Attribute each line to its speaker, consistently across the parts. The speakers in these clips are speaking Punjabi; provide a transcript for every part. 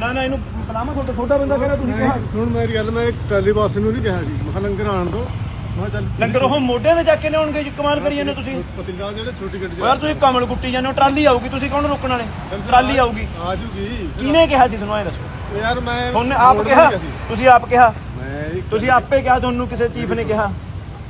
Speaker 1: ਨਾ ਨਾ ਇਹਨੂੰ ਬੁਲਾਵਾ ਤੁਹਾਡਾ ਛੋਟਾ ਬੰਦਾ ਕਹਿੰਦਾ ਤੁਸੀਂ ਕਿਹਾ
Speaker 2: ਸੁਣ ਮੇਰੀ ਗੱਲ ਮੈਂ ਟਰਾਲੀ ਬਾਸ ਨੂੰ ਨਹੀਂ ਕਿਹਾ ਜੀ। ਮੈਂ ਕਿਹਾ ਲੰਗਰ ਆਣ ਦੋ ਮੈਂ ਕਿਹਾ ਚੱਲ
Speaker 1: ਲੰਗਰ ਉਹ ਮੋਢਿਆਂ ਤੇ ਜਾ ਕੇ ਲਿਆਉਣਗੇ ਜੀ ਕਮਾਲ ਕਰੀ ਜਾਂਦੇ ਤੁਸੀਂ।
Speaker 2: ਪਤਿੰਗਾ ਜਿਹੜੇ ਛੋਟੀ ਗੱਡੀ
Speaker 1: ਯਾਰ ਤੁਸੀਂ ਕਮਲ ਕੁੱਟੀ ਜਾਂਦੇ ਹੋ ਟਰਾਲੀ ਆਊਗੀ ਤੁਸੀਂ ਕੌਣ ਰੋਕਣ ਵਾਲੇ? ਟਰਾਲੀ ਆਊਗੀ।
Speaker 2: ਆ ਜੂਗੀ।
Speaker 1: ਕਿਹਨੇ ਕਿਹਾ ਸੀ ਤੁਹਾਨੂੰ ਐ ਦੱਸੋ?
Speaker 2: ਯਾਰ ਮੈਂ
Speaker 1: ਤੁਹਾਨੂੰ ਆਪ
Speaker 2: ਰੋਡ
Speaker 1: ਕਿਹਾ?
Speaker 2: ਨਹੀਂ ਸੀ।
Speaker 1: ਤੁਸੀਂ ਆਪ ਕਿਹਾ?
Speaker 2: ਮੈਂ ਇੱਕ-
Speaker 1: ਤੁਸੀਂ ਆਪੇ ਕਿਹਾ ਤੁਹਾਨੂੰ ਕਿਸੇ ਚੀਫ ਨੇ ਕਿਹਾ।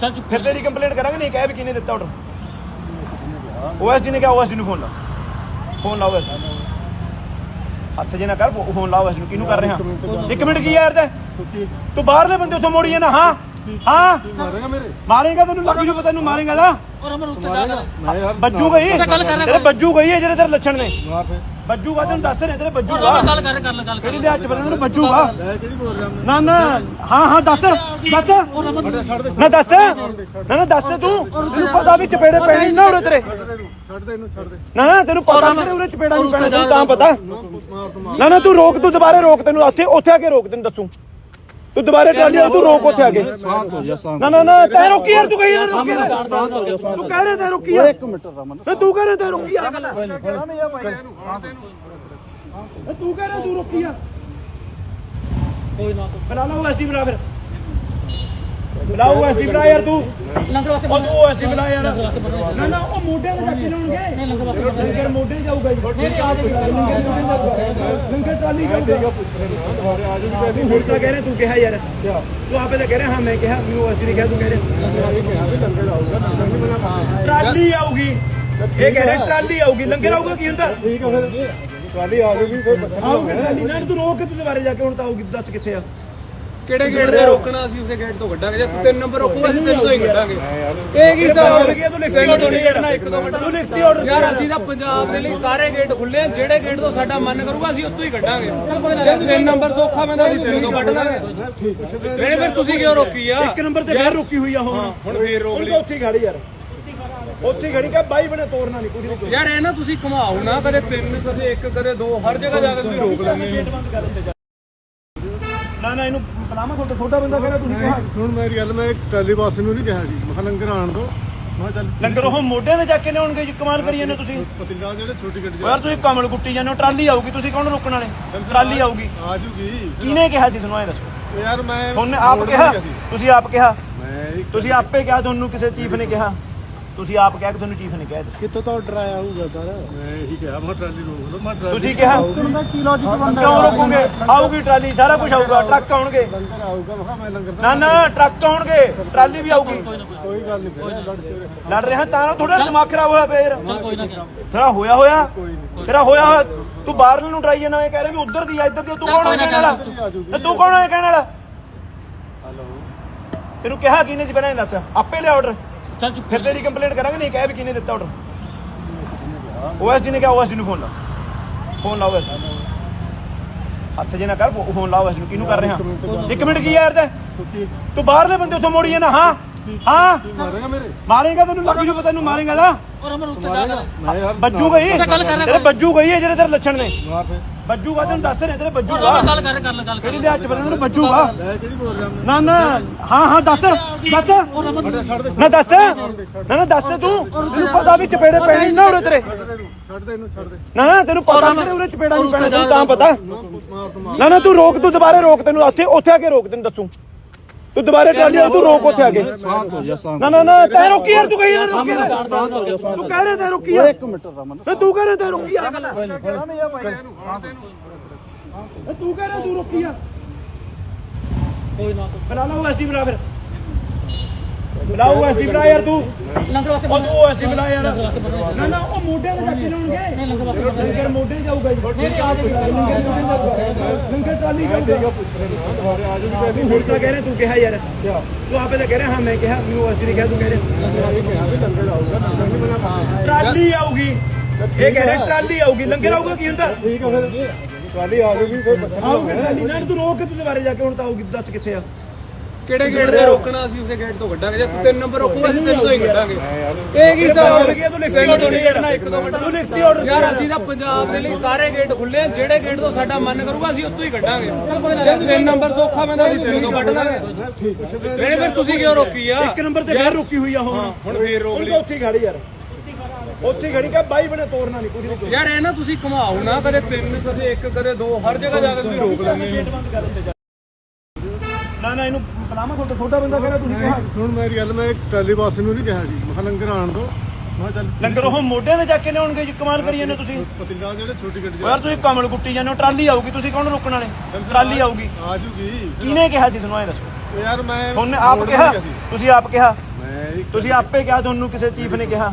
Speaker 3: ਚੱਲ ਚੁੱਪ
Speaker 1: ਫਿਰ ਤੇਰੀ ਕੰਪਲੇਂਟ ਕਰਾਂਗੇ ਨਹੀਂ ਕਹਿ ਵੀ ਕਿਹਨੇ ਦਿੱਤਾ ਆਰਡਰ ਓਐਸਡੀ ਨੇ ਕਿਹਾ ਓਐਸਡੀ ਨੂੰ ਫੋਨ ਲਾ। ਫੋਨ ਲਾ ਓਐਸਡੀ ਹੱਥ ਜੇ ਨਾ ਕਰ ਫੋਨ ਲਾ ਓਐਸਡੀ ਨੂੰ। ਕਿਹਨੂੰ ਕਰ ਰਿਹਾ? ਇੱਕ ਮਿੰਟ ਕੀ ਯਾਰ ਤੇ? ਬਾਹਰਲੇ ਬੰਦੇ ਉੱਥੋਂ ਮੋੜੀ ਜਾਂਦਾ ਹਾਂ? ਹਾਂ?
Speaker 2: ਕੀ ਮਾਰੇਗਾ ਮੇਰੇ?
Speaker 1: ਮਾਰੇਗਾ ਤੈਨੂੰ ਲੱਗ ਜੂ ਪਤਾ ਤੈਨੂੰ ਮਾਰੇਗਾ ਨਾ।
Speaker 3: ਔਰ ਅਮਰ ਉੱਤੇ ਜਾ ਕਰ
Speaker 2: ਮੈਂ ਯਾਰ
Speaker 1: ਬੱਜੂ ਗਈ?
Speaker 3: ਤਾਂ ਗੱਲ ਕਰ ਰਿਹਾ
Speaker 1: ਤੇਰੇ ਬੱਜੂ ਗਈ ਹੈ ਜਿਹੜੇ ਤੇਰੇ ਲੱਛਣ ਨੇ।
Speaker 2: ਮਾਰ ਫੇ
Speaker 1: ਬੱਜੂਗਾ ਤੈਨੂੰ ਦੱਸ ਰਹੇ ਤੇਰੇ ਬੱਜੂਗਾ
Speaker 3: ਗੱਲ ਕਰ ਗੱਲ
Speaker 1: ਕਿਹੜੀ
Speaker 3: ਕਰ
Speaker 1: ਦੇ ਹੱਥ ਬੰਦੇ ਨੂੰ ਬੱਜੂਗਾ
Speaker 2: ਕਿਹੜੀ ਬੋਲ ਰਿਹਾ
Speaker 1: ਨਾ ਨਾ ਹਾਂ ਹਾਂ ਦੱਸ ਦੱਸ। ਨਾ ਦੱਸ। ਨਾ ਨਾ ਦੱਸ ਤੂੰ। ਤੈਨੂੰ ਪਤਾ ਵੀ ਚਪੇੜੇ ਪੈਣੇ ਨਾ ਉਰੇ ਤੇਰੇ।
Speaker 2: ਛੱਡ ਦੇ ਇਹਨੂੰ ਛੱਡ ਦੇ
Speaker 1: ਨਾ ਨਾ ਤੈਨੂੰ ਪਤਾ ਤੇਰੇ ਉਰੇ ਚਪੇੜਾ ਨਹੀਂ ਪੈਣਾ ਤੈਨੂੰ ਤਾਂ ਪਤਾ।
Speaker 2: ਮਾਰ ਮਾਰ।
Speaker 1: ਨਾ ਨਾ ਤੂੰ ਰੋਕ ਤੂੰ ਦੁਬਾਰੇ ਰੋਕ ਤੈਨੂੰ ਉੱਥੇ ਉੱਥੇ ਆ ਕੇ ਰੋਕ ਤੈਨੂੰ ਦੱਸੂ। ਤੂੰ ਦੁਬਾਰੇ ਟਰਾਲੀ ਵਾਲਾ ਤੂੰ ਰੋਕ ਉੱਥੇ ਆ ਕੇ।
Speaker 4: ਸ਼ਾਂਤ ਹੋ ਜਾ ਸ਼ਾਂਤ
Speaker 1: ਨਾ ਨਾ ਨਾ ਤੈ ਰੋਕੀ ਯਾਰ ਤੂੰ ਕਹੀ ਯਾਰ ਰੋਕੀ ਯਾਰ। ਤੂੰ ਕਹਿ ਰਿਹਾ ਤੈ ਰੋਕੀ ਯਾਰ।
Speaker 4: ਇੱਕ ਮਿੰਟ ਰਮਨ।
Speaker 1: ਤੇ ਤੂੰ ਕਹਿ ਰਿਹਾ ਤੈ ਰੋਕੀ ਯਾਰ। ਤੂੰ ਕਹਿ ਰਿਹਾ ਤੂੰ ਰੋਕੀ ਯਾਰ।
Speaker 3: ਕੋਈ ਨਾ।
Speaker 1: ਬਣਾ ਲਾ ਉਹ ਐਸਡੀ ਬਣਾ ਫਿਰ। ਬਣਾ ਉਹ ਐਸਡੀ ਬਣਾ ਯਾਰ ਤੂੰ।
Speaker 3: ਲੰਗਰ ਵਾਸਤੇ
Speaker 1: ਉਹ ਤੂੰ ਐਸਡੀ ਬਣਾ ਯਾਰ। ਨਾ ਨਾ ਉਹ ਮੋਢਿਆਂ ਤੇ ਜਾ ਕੇ ਲਾਉਣਗੇ।
Speaker 3: ਲੰਗਰ ਵਾਸਤੇ
Speaker 1: ਲੰਗਰ ਮੋਢੇ ਤੇ ਜਾਊਗਾ ਜੀ। ਲੰਗਰ ਟਰਾਲੀ ਜਾਊਗਾ। ਹੁਣ ਤਾਂ ਕਹਿ ਰਿਹਾ ਤੂੰ ਕਿਹਾ ਯਾਰ। ਤੂੰ ਆਪੇ ਤਾਂ ਕਹਿ ਰਿਹਾ ਹਾਂ ਮੈਂ ਕਿਹਾ ਮੈਨੂੰ ਐਸਡੀ ਨੇ ਕਿਹਾ ਤੂੰ ਕਹਿ ਰਿਹਾ।
Speaker 2: ਇਹ ਕਿਹਾ ਵੀ ਲੰਗਰ ਆਊਗਾ ਲੰਗਰ ਨਹੀਂ ਬਣਾ ਪਾਉਂਦੇ
Speaker 1: ਟਰਾਲੀ ਆਊਗੀ। ਇਹ ਕਹਿ ਰਿਹਾ ਟਰਾਲੀ ਆਊਗੀ। ਲੰਗਰ ਆਊਗਾ ਕੀ ਹੁੰਦਾ?
Speaker 2: ਠੀਕ ਹੈ ਫਿਰ। ਟਰਾਲੀ ਆ ਜੂਗੀ ਫਿਰ ਪੁੱਛਣਾ
Speaker 1: ਆਊਗੀ ਟਰਾਲੀ। ਨਾ ਤੂੰ ਰੋਕ ਕੇ ਤੂੰ ਦੁਬਾਰੇ ਜਾ ਕੇ ਹੁਣ ਤਾਂ ਆਊਗੀ ਦੱਸ ਕਿੱਥੇ ਆ।
Speaker 5: ਕਿਹੜੇ ਗੇਟ ਤੇ ਰੋਕਣਾ ਅਸੀਂ ਉਸੇ ਗੇਟ ਤੋਂ ਕੱਢਾਂਗੇ ਜੇ ਤੂੰ ਤਿੰਨ ਨੰਬਰ ਰੋਕੂਗਾ ਅਸੀਂ ਤਿੰਨ ਤੋਂ ਹੀ ਕੱਢਾਂਗੇ ਇਹ ਕੀ ਹਿਸਾਬ
Speaker 1: ਹੋ ਗਿਆ ਤੂੰ ਲਿਖਤੀ ਆਰਡਰ ਨਹੀਂ ਕਰਨਾ ਇੱਕ ਦੋ ਮਿੰਟ ਤੂੰ ਲਿਖਤੀ ਆਰਡਰ
Speaker 5: ਯਾਰ ਅਸੀਂ ਤਾਂ ਪੰਜਾਬ ਦੇ ਲਈ ਸਾਰੇ ਗੇਟ ਖੁੱਲੇ ਆ ਜਿਹੜੇ ਗੇਟ ਤੋਂ ਸਾਡਾ ਮਨ ਕਰੂਗਾ ਅਸੀਂ ਉੱਥੋਂ ਹੀ ਕੱਢਾਂਗੇ। ਜੇ ਤਿੰਨ ਨੰਬਰ ਸੌਖਾ ਪੈਂਦਾ ਅਸੀਂ ਤਿੰਨ ਤੋਂ ਕੱਢ ਲਾਂਗੇ। ਨਹੀਂ ਫਿਰ ਤੁਸੀਂ ਕਿਉਂ ਰੋਕੀ ਆ?
Speaker 1: ਇੱਕ ਨੰਬਰ ਤੇ ਫੇਰ ਰੁਕੀ ਹੋਈ ਆ ਹੁਣ।
Speaker 5: ਹੁਣ ਫੇਰ ਰੋਕ ਲਈ।
Speaker 1: ਤਾਂ ਉੱਥੇ ਖੜੀ ਯਾਰ। ਉੱਥੇ ਖੜੀ ਕਾ ਬਾਈ ਬਣੇ ਤੋੜਨਾ ਨਹੀਂ ਕੁਝ ਨਹੀਂ
Speaker 5: ਯਾਰ ਇਹ ਨਾ ਤੁਸੀਂ ਘੁਮਾਓ ਨਾ ਕਦੇ ਤਿੰਨ ਕਦੇ ਇੱਕ ਕਦੇ ਦੋ ਹਰ ਜਗ੍ਹਾ ਜਾ ਕੇ ਤੁਸੀਂ ਰੋਕ ਲੈਂਦੇ ਹੋ।
Speaker 1: ਨਾ ਨਾ ਇਹਨੂੰ ਬੁਲਾਵਾ ਤੁਹਾਡਾ ਛੋਟਾ ਬੰਦਾ ਕਹਿੰਦਾ ਤੁਸੀਂ ਕਿਹਾ।
Speaker 2: ਸੁਣ ਮੇਰੀ ਗੱਲ ਮੈਂ ਟਰਾਲੀ ਬਾਸ ਨੂੰ ਨਹੀਂ ਕਿਹਾ ਜੀ। ਮੈਂ ਕਿਹਾ ਲੰਗਰ ਆਣ ਦੋ। ਮੈਂ ਕਿਹਾ ਚੱਲ
Speaker 1: ਲੰਗਰ ਉਹ ਮੋਢਿਆਂ ਤੇ ਜਾ ਕੇ ਲਿਆਉਣਗੇ ਜੀ ਕਮਾਲ ਕਰੀ ਜਾਂਦੇ ਤੁਸੀਂ।
Speaker 2: ਪਤਿੰਗਾ ਜਿਹੜੇ ਛੋਟੀ ਗੱਡੀ
Speaker 1: ਯਾਰ ਤੁਸੀਂ ਕਮਲ ਕੁੱਟੀ ਜਾਂਦੇ ਹੋ ਟਰਾਲੀ ਆਊਗੀ ਤੁਸੀਂ ਕੌਣ ਰੋਕਣ ਵਾਲੇ? ਟਰਾਲੀ ਆਊਗੀ।
Speaker 2: ਆ ਜੂਗੀ।
Speaker 1: ਕਿਹਨੇ ਕਿਹਾ ਸੀ ਤੁਹਾਨੂੰ ਐ ਦੱਸੋ?
Speaker 2: ਯਾਰ ਮੈਂ
Speaker 1: ਤੁਹਾਨੂੰ ਆਪ
Speaker 2: ਰੋਡ
Speaker 1: ਕਿਹਾ?
Speaker 2: ਨਹੀਂ ਸੀ।
Speaker 1: ਤੁਸੀਂ ਆਪ ਕਿਹਾ?
Speaker 2: ਮੈਂ ਇੱਕ-
Speaker 1: ਤੁਸੀਂ ਆਪੇ ਕਿਹਾ ਤੁਹਾਨੂੰ ਕਿਸੇ ਚੀਫ ਨੇ ਕਿਹਾ। ਤੁਸੀਂ ਆਪ ਕਿਹਾ ਕਿ ਤੁਹਾਨੂੰ ਚੀਫ ਨੇ ਕਿਹਾ।
Speaker 4: ਕਿੱਥੋਂ ਤੋਂ ਆਰਡਰ ਆਇਆ ਹੋਊਗਾ ਸਰ?
Speaker 2: ਮੈਂ ਇਹੀ ਕਿਹਾ ਮੈਂ ਟਰਾਲੀ ਰੋਕ ਲਓ ਮੈਂ ਟਰਾਲੀ
Speaker 1: ਤੁਸੀਂ ਕਿਹਾ
Speaker 4: ਦਾ ਕੀ ਲੌਜੀਕ ਬਣਦਾ
Speaker 1: ਕਿਉਂ ਰੋਕੋਗੇ? ਆਊਗੀ ਟਰਾਲੀ ਸਾਰਾ ਕੁਝ ਆਊਗਾ ਟਰੱਕ ਆਉਣਗੇ।
Speaker 2: ਲੰਗਰ ਆਊਗਾ ਮੈਂ ਕਿਹਾ ਮੈਂ ਲੰਗਰ
Speaker 1: ਨਾ ਨਾ ਟਰੱਕ ਆਉਣਗੇ ਟਰਾਲੀ ਵੀ ਆਊਗੀ।
Speaker 2: ਕੋਈ ਗੱਲ ਨਹੀਂ ਫਿਰ ਲੜ ਕੇ ਰੱਖੋ।
Speaker 1: ਲੜ ਰਿਹਾ ਤਾਂ ਥੋੜਾ ਦਿਮਾਗ ਖਰਾਬ ਹੋਇਆ ਫੇਰ।
Speaker 3: ਚੱਲ ਕੋਈ ਨਾ
Speaker 1: ਤੇਰਾ ਹੋਇਆ ਹੋਇਆ?
Speaker 2: ਕੋਈ ਨਹੀਂ
Speaker 1: ਤੇਰਾ ਹੋਇਆ ਹੋਇਆ? ਤੂੰ ਬਾਹਰਲੇ ਨੂੰ ਟਰਾਈ ਜਾਂਦਾ ਇਹ ਕਹਿ ਰਿਹਾ ਵੀ ਉਧਰ ਦੀ ਆ ਇੱਧਰ ਦੀ ਆ, ਤੂੰ ਕੌਣ ਹੈ ਕਹਿਣ ਵਾਲਾ?
Speaker 2: ਆ
Speaker 1: ਤੇ ਤੂੰ ਕੌਣ ਹੈ ਕਹਿਣ ਵਾਲਾ?
Speaker 2: ਹਲੋ।
Speaker 1: ਤੈਨੂੰ ਕਿਹਾ ਕਿਹਨੇ ਸੀ ਪਹਿਲਾਂ ਇਹ ਦੱਸ। ਆਪੇ ਲਿਆ ਆਰਡਰ
Speaker 3: ਚੱਲ ਚੁੱਪ
Speaker 1: ਫਿਰ ਤੇਰੀ ਕੰਪਲੇਂਟ ਕਰਾਂਗੇ ਨਹੀਂ ਕਹਿ ਵੀ ਕਿਹਨੇ ਦਿੱਤਾ ਆਰਡਰ ਓਐਸਡੀ ਨੇ ਕਿਹਾ ਓਐਸਡੀ ਨੂੰ ਫੋਨ ਲਾ। ਫੋਨ ਲਾ ਓਐਸਡੀ ਹੱਥ ਜੇ ਨਾ ਕਰ ਫੋਨ ਲਾ ਓਐਸਡੀ ਨੂੰ। ਕਿਹਨੂੰ ਕਰ ਰਿਹਾ? ਇੱਕ ਮਿੰਟ ਕੀ ਯਾਰ ਤੇ? ਤੂੰ ਬਾਹਰਲੇ ਬੰਦੇ ਉੱਥੋਂ ਮੋੜੀ ਜਾਂਦਾ ਹਾਂ? ਹਾਂ?
Speaker 2: ਮਾਰੇਗਾ ਮੇਰੇ
Speaker 1: ਮਾਰੇਗਾ ਤੈਨੂੰ ਲੱਗ ਜੂ ਪਤਾ ਤੈਨੂੰ ਮਾਰੇਗਾ ਨਾ।
Speaker 3: ਔਰ ਅਮਰ ਉੱਤੇ ਜਾ ਕਰ
Speaker 2: ਮੈਂ ਯਾਰ
Speaker 1: ਬੱਜੂ ਗਈ।
Speaker 3: ਤਾਂ ਗੱਲ ਕਰ ਰਿਹਾ
Speaker 1: ਤੇਰੇ ਬੱਜੂ ਗਈ ਹੈ ਜਿਹੜੇ ਤੇਰੇ ਲੱਛਣ ਨੇ।
Speaker 2: ਮਾਰ ਫੇ
Speaker 1: ਬੱਜੂਗਾ ਤੈਨੂੰ ਦੱਸ ਰਹੇ ਤੇਰੇ
Speaker 3: ਔਰ
Speaker 1: ਬੱਜੂਗਾ
Speaker 3: ਅਮਰ ਗੱਲ ਕਰ ਕਰ ਲੈ ਗੱਲ
Speaker 1: ਕਿਹੜੀ
Speaker 3: ਕਰ
Speaker 1: ਦੇ ਹੱਥ ਬੰਦੇ ਨੂੰ ਬੱਜੂਗਾ
Speaker 2: ਮੈਂ ਕਿਹੜੀ ਬੋਲ ਰਿਹਾ ਮੈਂ?
Speaker 1: ਨਾ ਨਾ ਹਾਂ ਹਾਂ ਦੱਸ ਦੱਸ। ਨਾ ਦੱਸ। ਨਾ ਨਾ ਦੱਸ ਤੂੰ। ਤੈਨੂੰ ਪਤਾ ਵੀ ਚਪੇੜੇ ਪੈਣੇ ਨਾ ਉਰੇ ਤੇਰੇ।
Speaker 2: ਛੱਡ ਦੇ ਇਹਨੂੰ ਛੱਡ ਦੇ ਇਹਨੂੰ ਛੱਡ ਦੇ।
Speaker 1: ਨਾ ਨਾ ਤੈਨੂੰ ਪਤਾ ਤੇਰੇ ਉਰੇ ਚਪੇੜਾ ਨਹੀਂ ਪੈਣਾ ਤੈਨੂੰ ਤਾਂ ਪਤਾ। ਨਾ ਨਾ ਤੂੰ ਰੋਕ ਤੂੰ ਦੁਬਾਰੇ ਰੋਕ ਤੈਨੂੰ ਉੱਥੇ ਉੱਥੇ ਆ ਕੇ ਰੋਕ ਤੈਨੂੰ ਦੱਸੂ। ਤੂੰ ਦੁਬਾਰੇ ਟਰਾਲੀ ਵਾਲਾ ਤੂੰ ਰੋਕ ਉੱਥੇ ਆ ਕੇ।
Speaker 4: ਸ਼ਾਂਤ ਹੋ ਜਾ ਸ਼ਾਂਤ
Speaker 1: ਨਾ ਨਾ ਨਾ ਤੈ ਰੋਕੀ ਯਾਰ ਤੂੰ ਕਹੀ ਯਾਰ ਰੋਕੀ ਯਾਰ।
Speaker 4: ਸ਼ਾਂਤ ਹੋ ਜਾ ਸ਼ਾਂਤ
Speaker 1: ਤੂੰ ਕਹਿ ਰਿਹਾ ਤੈ ਰੋਕੀ ਯਾਰ।
Speaker 4: ਇੱਕ ਮਿੰਟ ਰਮਨ।
Speaker 1: ਤੇ ਤੂੰ ਕਹਿ ਰਿਹਾ ਤੈ ਰੋਕੀ ਯਾਰ। ਤੇ ਤੂੰ ਕਹਿ ਰਿਹਾ ਤੂੰ ਰੋਕੀ ਯਾਰ।
Speaker 3: ਕੋਈ ਨਾ।
Speaker 1: ਬਣਾ ਲਾ ਉਹ ਐਸਡੀ ਬਣਾ ਫਿਰ। ਉਹ ਐਸਡੀ ਬਣਾ ਯਾਰ ਤੂੰ।
Speaker 3: ਲੰਗਰ ਵਾਸਤੇ
Speaker 1: ਉਹ ਤੂੰ ਐਸਡੀ ਬਣਾ ਯਾਰ। ਨਾ ਨਾ ਉਹ ਮੋਢਿਆਂ ਤੇ ਜਾ ਕੇ ਲਾਉਣਗੇ।
Speaker 3: ਲੰਗਰ ਵਾਸਤੇ
Speaker 1: ਲੰਗਰ ਮੋਢੇ ਜਾਊਗਾ ਜੀ।
Speaker 3: ਮੇਰੇ ਆ
Speaker 1: ਲੰਗਰ ਟਰਾਲੀ ਜਾਊਗਾ।
Speaker 2: ਆ ਜੂਗੀ
Speaker 1: ਤੂੰ ਹੁਣ ਤਾਂ ਕਹਿ ਰਿਹਾ ਤੂੰ ਕਿਹਾ ਯਾਰ। ਤੂੰ ਆਪੇ ਤਾਂ ਕਹਿ ਰਿਹਾ ਹਾਂ ਮੈਂ ਕਿਹਾ ਮੈਨੂੰ ਐਸਡੀ ਨੇ ਕਿਹਾ ਤੂੰ ਕਹਿ ਰਿਹਾ।
Speaker 2: ਲੰਗਰ ਲੰਗਰ ਨਹੀਂ
Speaker 1: ਟਰਾਲੀ ਆਊਗੀ। ਇਹ ਕਹਿ ਰਿਹਾ ਟਰਾਲੀ ਆਊਗੀ। ਲੰਗਰ ਆਊਗਾ ਕੀ ਹੁੰਦਾ?
Speaker 2: ਠੀਕ ਹੈ ਫਿਰ। ਟਰਾਲੀ ਆ ਜੂਗੀ ਫਿਰ ਪੁੱਛਣਾ।
Speaker 1: ਆਊਗੀ ਟਰਾਲੀ। ਨਾ ਤੂੰ ਰੋਕ ਕੇ ਤੂੰ ਦੁਬਾਰੇ ਜਾ ਕੇ ਹੁਣ ਤਾਂ ਆਊਗੀ ਦੱਸ ਕਿੱਥੇ ਆ।
Speaker 5: ਕਿਹੜੇ ਗੇਟ ਤੇ ਰੋਕਣਾ ਅਸੀਂ ਉਸੇ ਗੇਟ ਤੋਂ ਕੱਢਾਂਗੇ ਜੇ ਤੂੰ ਤਿੰਨ ਨੰਬਰ ਰੋਕੂਗਾ ਅਸੀਂ ਤਿੰਨ ਤੋਂ ਹੀ ਕੱਢਾਂਗੇ ਇਹ ਕੀ ਹਿਸਾਬ
Speaker 1: ਹੋ? ਗਿਆ ਤੂੰ ਲਿਖਤੀ ਆਰਡਰ ਨਹੀਂ ਕਰਨਾ ਇੱਕ ਦੋ ਮਿੰਟ। ਤੂੰ ਲਿਖਤੀ ਆਰਡਰ
Speaker 5: ਯਾਰ ਅਸੀਂ ਤਾਂ ਪੰਜਾਬ ਦੇ ਲਈ ਸਾਰੇ ਗੇਟ ਖੁੱਲੇ ਆ ਜਿਹੜੇ ਗੇਟ ਤੋਂ ਸਾਡਾ ਮਨ ਕਰੂਗਾ ਅਸੀਂ ਉੱਥੋਂ ਹੀ ਕੱਢਾਂਗੇ। ਜੇ ਤਿੰਨ ਨੰਬਰ ਸੌਖਾ ਪੈਂਦਾ ਅਸੀਂ ਤਿੰਨ ਤੋਂ ਕੱਢ ਲਾਂਗੇ। ਨਹੀਂ ਫਿਰ ਤੁਸੀਂ ਕਿਉਂ ਰੋਕੀ ਆ?
Speaker 1: ਇੱਕ ਨੰਬਰ ਤੇ ਫੇਰ ਰੁਕੀ ਹੋਈ ਆ ਹੁਣ।
Speaker 5: ਹੁਣ ਫੇਰ ਰੋਕ ਲਈ।
Speaker 1: ਤਾਂ ਉੱਥੇ ਖੜੀ ਯਾਰ। ਉੱਥੇ ਖੜੀ ਕਾ ਬਾਈ ਬਣੇ ਤੋੜਨਾ ਨਹੀਂ ਕੁਝ ਨਹੀਂ
Speaker 5: ਯਾਰ ਇਹ ਨਾ ਤੁਸੀਂ ਘੁਮਾਓ ਨਾ ਕਦੇ ਤਿੰਨ ਕਦੇ ਇੱਕ ਕਦੇ ਦੋ ਹਰ ਜਗ੍ਹਾ ਜਾ ਕੇ ਤੁਸੀਂ ਰੋਕ ਲੈਂਦੇ ਹੋ।
Speaker 1: ਨਾ ਨਾ ਇਹਨੂੰ ਬੁਲਾਵਾ ਤੁਹਾਡਾ ਛੋਟਾ ਬੰਦਾ ਕਹਿੰਦਾ ਤੁਸੀਂ ਕਿਹਾ
Speaker 2: ਸੁਣ ਮੇਰੀ ਗੱਲ ਮੈਂ ਟਰਾਲੀ ਬਾਸ ਨੂੰ ਨਹੀਂ ਕਿਹਾ ਜੀ। ਮੈਂ ਕਿਹਾ ਲੰਗਰ ਆਣ ਦੋ ਮੈਂ ਕਿਹਾ ਚੱਲ
Speaker 1: ਲੰਗਰ ਉਹ ਮੋਢਿਆਂ ਤੇ ਜਾ ਕੇ ਲਿਆਉਣਗੇ ਜੀ ਕਮਾਲ ਕਰੀ ਜਾਂਦੇ ਤੁਸੀਂ।
Speaker 2: ਪਤਿੰਗਾ ਜਿਹੜੇ ਛੋਟੀ ਗੱਡੀ
Speaker 1: ਉਹ ਯਾਰ ਤੁਸੀਂ ਕਮਲ ਕੁੱਟੀ ਜਾਂਦੇ ਹੋ ਟਰਾਲੀ ਆਊਗੀ ਤੁਸੀਂ ਕੌਣ ਰੋਕਣ ਵਾਲੇ? ਟਰਾਲੀ ਆਊਗੀ।
Speaker 2: ਆ ਜੂਗੀ।
Speaker 1: ਕਿਹਨੇ ਕਿਹਾ ਸੀ ਤੁਹਾਨੂੰ ਐ ਦੱਸੋ?
Speaker 2: ਉਹ ਯਾਰ ਮੈਂ
Speaker 1: ਤੁਹਾਨੂੰ ਆਪ
Speaker 2: ਰੋਡ
Speaker 1: ਕਿਹਾ?
Speaker 2: ਨਹੀਂ ਸੀ।
Speaker 1: ਤੁਸੀਂ ਆਪ ਕਿਹਾ?
Speaker 2: ਮੈਂ ਇੱਕ-
Speaker 1: ਤੁਸੀਂ ਆਪੇ ਕਿਹਾ ਤੁਹਾਨੂੰ ਕਿਸੇ ਚੀਫ ਨੇ ਕਿਹਾ।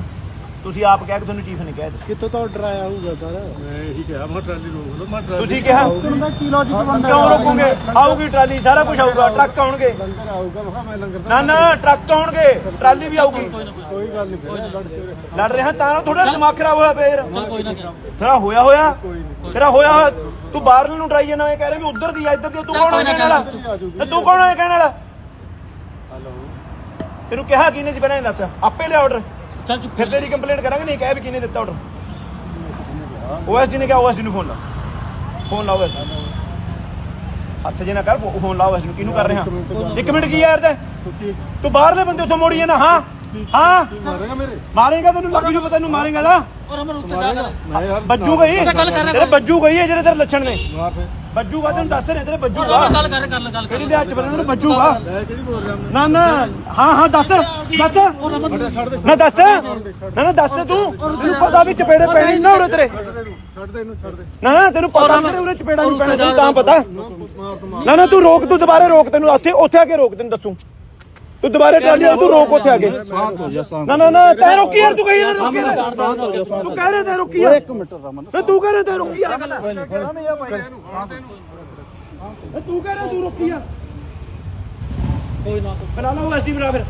Speaker 1: ਤੁਸੀਂ ਆਪ ਕਿਹਾ ਕਿ ਤੁਹਾਨੂੰ ਚੀਫ ਨੇ ਕਿਹਾ।
Speaker 4: ਕਿੱਥੋਂ ਤੋਂ ਆਰਡਰ ਆਇਆ ਹੋਊਗਾ ਸਰ?
Speaker 2: ਮੈਂ ਇਹੀ ਕਿਹਾ ਮੈਂ ਟਰਾਲੀ ਰੋਕ ਲਓ ਮੈਂ ਟਰਾਲੀ
Speaker 1: ਤੁਸੀਂ ਕਿਹਾ
Speaker 4: ਦਾ ਕੀ ਲੌਜੀਕ ਬਣਦਾ
Speaker 1: ਕਿਉਂ ਰੋਕੋਗੇ? ਆਊਗੀ ਟਰਾਲੀ ਸਾਰਾ ਕੁਝ ਆਊਗਾ ਟਰੱਕ ਆਉਣਗੇ।
Speaker 2: ਲੰਗਰ ਆਊਗਾ ਮੈਂ ਕਿਹਾ ਮੈਂ ਲੰਗਰ
Speaker 1: ਨਾ ਨਾ ਟਰੱਕ ਆਉਣਗੇ ਟਰਾਲੀ ਵੀ ਆਊਗੀ।
Speaker 2: ਕੋਈ ਗੱਲ ਨਹੀਂ ਫਿਰ ਲੜ ਕੇ ਰੱਖੋ।
Speaker 1: ਲੜ ਰਿਹਾ ਤਾਂ ਥੋੜਾ ਦਿਮਾਗ ਖਰਾਬ ਹੋਇਆ ਫੇਰ।
Speaker 3: ਚੱਲ ਕੋਈ ਨਾ ਕਰ
Speaker 1: ਤੇਰਾ ਹੋਇਆ ਹੋਇਆ? ਤੇਰਾ ਹੋਇਆ ਹੋਇਆ? ਤੂੰ ਬਾਹਰ ਨੂੰ ਟਰਾਈ ਜਾਣਾ ਇਹ ਕਹਿ ਰਿਹਾ ਵੀ ਉਧਰ ਦੀ ਆ ਇੱਧਰ ਦੀ ਆ, ਤੂੰ ਕੌਣ ਹੈ ਕਹਿਣ ਵਾਲਾ? ਤੇ ਤੂੰ ਕੌਣ ਹੈ ਕਹਿਣ ਵਾਲਾ?
Speaker 2: ਹਲੋ।
Speaker 1: ਤੈਨੂੰ ਕਿਹਾ ਕਿਹਨੇ ਸੀ ਪਹਿਲਾਂ ਇਹ ਦੱਸ। ਆਪੇ ਲਿਆ ਆਰਡਰ
Speaker 3: ਚੱਲ ਚੁੱਪ
Speaker 1: ਫਿਰ ਤੇਰੀ ਕੰਪਲੇਂਟ ਕਰਾਂਗੇ ਨਹੀਂ ਕਹਿ ਵੀ ਕਿਹਨੇ ਦਿੱਤਾ ਆਰਡਰ ਓਐਸਡੀ ਨੇ ਕਿਹਾ ਓਐਸਡੀ ਨੂੰ ਫੋਨ ਲਾ। ਫੋਨ ਲਾਓ OSD ਹੱਥ ਜੇ ਨਾ ਕਰ ਫੋਨ ਲਾਓ OSD ਨੂੰ। ਕਿਹਨੂੰ ਕਰ ਰਿਹਾ? ਇੱਕ ਮਿੰਟ ਕੀ ਯਾਰ ਤੇ? ਤੂੰ ਬਾਹਰਲੇ ਬੰਦੇ ਉੱਥੋਂ ਮੋੜੀ ਜਾਂਦਾ ਹਾਂ? ਹਾਂ?
Speaker 2: ਮਾਰੇਗਾ ਮੇਰੇ
Speaker 1: ਮਾਰੇਗਾ ਤੈਨੂੰ ਲੱਗ ਜੂ ਪਤਾ ਤੈਨੂੰ ਮਾਰੇਗਾ ਨਾ।
Speaker 3: ਔਰ ਅਮਰ ਉੱਤੇ ਜਾ ਕਰ
Speaker 2: ਮੈਂ ਯਾਰ
Speaker 1: ਬੱਜੂ ਗਈ। ਤੇਰੇ ਬੱਜੂ ਗਈ ਹੈ ਜਿਹੜੇ ਤੇਰੇ ਲੱਛਣ ਨੇ।
Speaker 2: ਮਾਰ ਫੇ
Speaker 1: ਬੱਜੂਗਾ ਤੈਨੂੰ ਦੱਸ ਰਹੇ ਤੇਰੇ ਬੱਜੂਗਾ
Speaker 3: ਗੱਲ ਕਰ ਗੱਲ
Speaker 1: ਕਿਹੜੀ
Speaker 3: ਕਰ।
Speaker 1: ਦੇ ਹੱਥ ਬੰਨਣ ਨੂੰ ਬੱਜੂਗਾ
Speaker 2: ਕਿਹੜੀ ਬੋਲ ਰਿਹਾ ਮੈਂ?
Speaker 1: ਨਾ ਨਾ ਹਾਂ ਹਾਂ ਦੱਸ ਦੱਸ। ਨਾ ਦੱਸ। ਨਾ ਨਾ ਦੱਸ ਤੂੰ। ਤੈਨੂੰ ਪਤਾ ਵੀ ਚਪੇੜੇ ਪੈਣੇ ਨਾ ਉਰੇ ਤੇਰੇ।
Speaker 2: ਛੱਡ ਦੇ ਇਹਨੂੰ ਛੱਡ ਦੇ
Speaker 1: ਨਾ ਨਾ ਤੈਨੂੰ ਪਤਾ ਤੇਰੇ ਉਰੇ ਚਪੇੜਾ ਨਹੀਂ ਪੈਣਾ ਤੈਨੂੰ ਤਾਂ ਪਤਾ।
Speaker 2: ਮਾਰ ਮਾਰ।
Speaker 1: ਨਾ ਨਾ ਤੂੰ ਰੋਕ ਤੂੰ ਦੁਬਾਰੇ ਰੋਕ ਤੈਨੂੰ ਉੱਥੇ ਉੱਥੇ ਆ ਕੇ ਰੋਕ ਤੈਨੂੰ ਦੱਸੂ। ਤੂੰ ਦੁਬਾਰੇ ਵਾਲਾ ਤੂੰ ਰੋਕ ਉੱਥੇ ਆ ਕੇ।
Speaker 4: ਸ਼ਾਂਤ ਹੋ ਜਾ ਸ਼ਾਂਤ
Speaker 1: ਨਾ ਨਾ ਨਾ ਤੈ ਰੋਕੀ ਯਾਰ ਤੂੰ ਕਹੀ ਯਾਰ ਰੋਕੀ।
Speaker 4: ਸ਼ਾਂਤ ਹੋ ਜਾ ਸ਼ਾਂਤ
Speaker 1: ਤੂੰ ਕਹਿ ਰਿਹਾ ਤੈ ਰੋਕੀ ਯਾਰ।
Speaker 4: ਇੱਕ ਮਿੰਟ ਰਮਨ।
Speaker 1: ਤੇ ਤੂੰ ਕਹਿ ਰਿਹਾ ਤੈ ਰੋਕੀ ਯਾਰ। ਤੇ ਤੂੰ ਕਹਿ ਰਿਹਾ ਤੂੰ ਰੋਕੀ ਯਾਰ।
Speaker 3: ਕੋਈ ਨਾ।
Speaker 1: ਬਣਾ ਲਾ ਉਹ ਐਸਡੀ ਬਣਾ ਫਿਰ।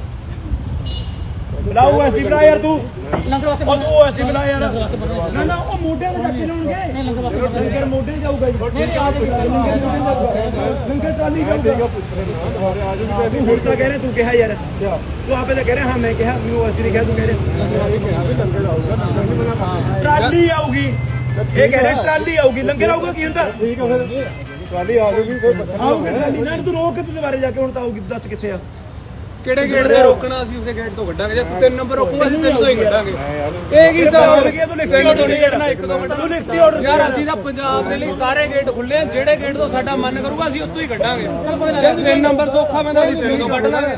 Speaker 1: ਬਣਾ ਉਹ ਐਸਡੀ ਬਣਾ ਯਾਰ ਤੂੰ।
Speaker 3: ਲੰਗਰ ਵਾਸਤੇ
Speaker 1: ਉਹ ਤੂੰ ਐਸਡੀ ਬਣਾ ਯਾਰ। ਨਾ ਨਾ ਉਹ ਮੋਢਿਆਂ ਤੇ ਜਾ ਕੇ ਲਾਉਣਗੇ।
Speaker 3: ਲੰਗਰ ਵਾਸਤੇ
Speaker 1: ਲੰਗਰ ਮੋਢੇ ਤੇ ਜਾਊਗਾ ਜੀ। ਨਹੀਂ ਆ ਲੰਗਰ ਟਰਾਲੀ ਜਾਊਗਾ। ਤੂੰ ਹੁਣ ਤਾਂ ਕਹਿ ਰਿਹਾ ਤੂੰ ਕਿਹਾ ਯਾਰ। ਤੂੰ ਆਪੇ ਤਾਂ ਕਹਿ ਰਿਹਾ ਹਾਂ ਮੈਂ ਕਿਹਾ ਮੈਨੂੰ ਐਸਡੀ ਨੇ ਕਿਹਾ ਤੂੰ ਕਹਿ ਰਿਹਾ।
Speaker 2: ਇਹ ਕਿਹਾ ਵੀ ਲੰਗਰ ਆਊਗਾ ਲੰਗਰ ਨਹੀਂ ਬਣਾ ਪਾਉਂਦੇ
Speaker 1: ਟਰਾਲੀ ਆਊਗੀ। ਇਹ ਕਹਿ ਰਿਹਾ ਟਰਾਲੀ ਆਊਗੀ। ਲੰਗਰ ਆਊਗਾ ਕੀ ਹੁੰਦਾ?
Speaker 2: ਠੀਕ ਹੈ ਫਿਰ ਟਰਾਲੀ ਆ ਜੂਗੀ ਫਿਰ ਪੁੱਛਣਾ
Speaker 1: ਆਊਗੀ ਟਰਾਲੀ। ਨਾ ਤੂੰ ਰੋਕ ਕੇ ਤੂੰ ਦੁਬਾਰੇ ਜਾ ਕੇ ਹੁਣ ਤਾਂ ਆਊਗੀ ਦੱਸ ਕਿੱਥੇ ਆ।
Speaker 5: ਕਿਹੜੇ ਗੇਟ ਤੇ ਰੋਕਣਾ ਅਸੀਂ ਉਸੇ ਗੇਟ ਤੋਂ ਕੱਢਾਂਗੇ ਜੇ ਤੂੰ ਤਿੰਨ ਨੰਬਰ ਰੋਕੂਗਾ ਅਸੀਂ ਤਿੰਨ ਤੋਂ ਹੀ ਕੱਢਾਂਗੇ ਇਹ ਕੀ ਹਿਸਾਬ
Speaker 1: ਹੋ? ਗਿਆ ਤੂੰ ਲਿਖਤੀ ਆਰਡਰ ਨਹੀਂ ਕਰਨਾ ਇੱਕ ਦੋ ਮਿੰਟ ਤੂੰ ਲਿਖਤੀ ਆਰਡਰ
Speaker 5: ਯਾਰ ਅਸੀਂ ਤਾਂ ਪੰਜਾਬ ਦੇ ਲਈ ਸਾਰੇ ਗੇਟ ਖੁੱਲੇ ਆ ਜਿਹੜੇ ਗੇਟ ਤੋਂ ਸਾਡਾ ਮਨ ਕਰੂਗਾ ਅਸੀਂ ਉੱਥੋਂ ਹੀ ਕੱਢਾਂਗੇ। ਜੇ ਤਿੰਨ ਨੰਬਰ ਸੌਖਾ ਪੈਂਦਾ ਅਸੀਂ ਤਿੰਨ ਤੋਂ ਕੱਢ ਲਾਂਗੇ।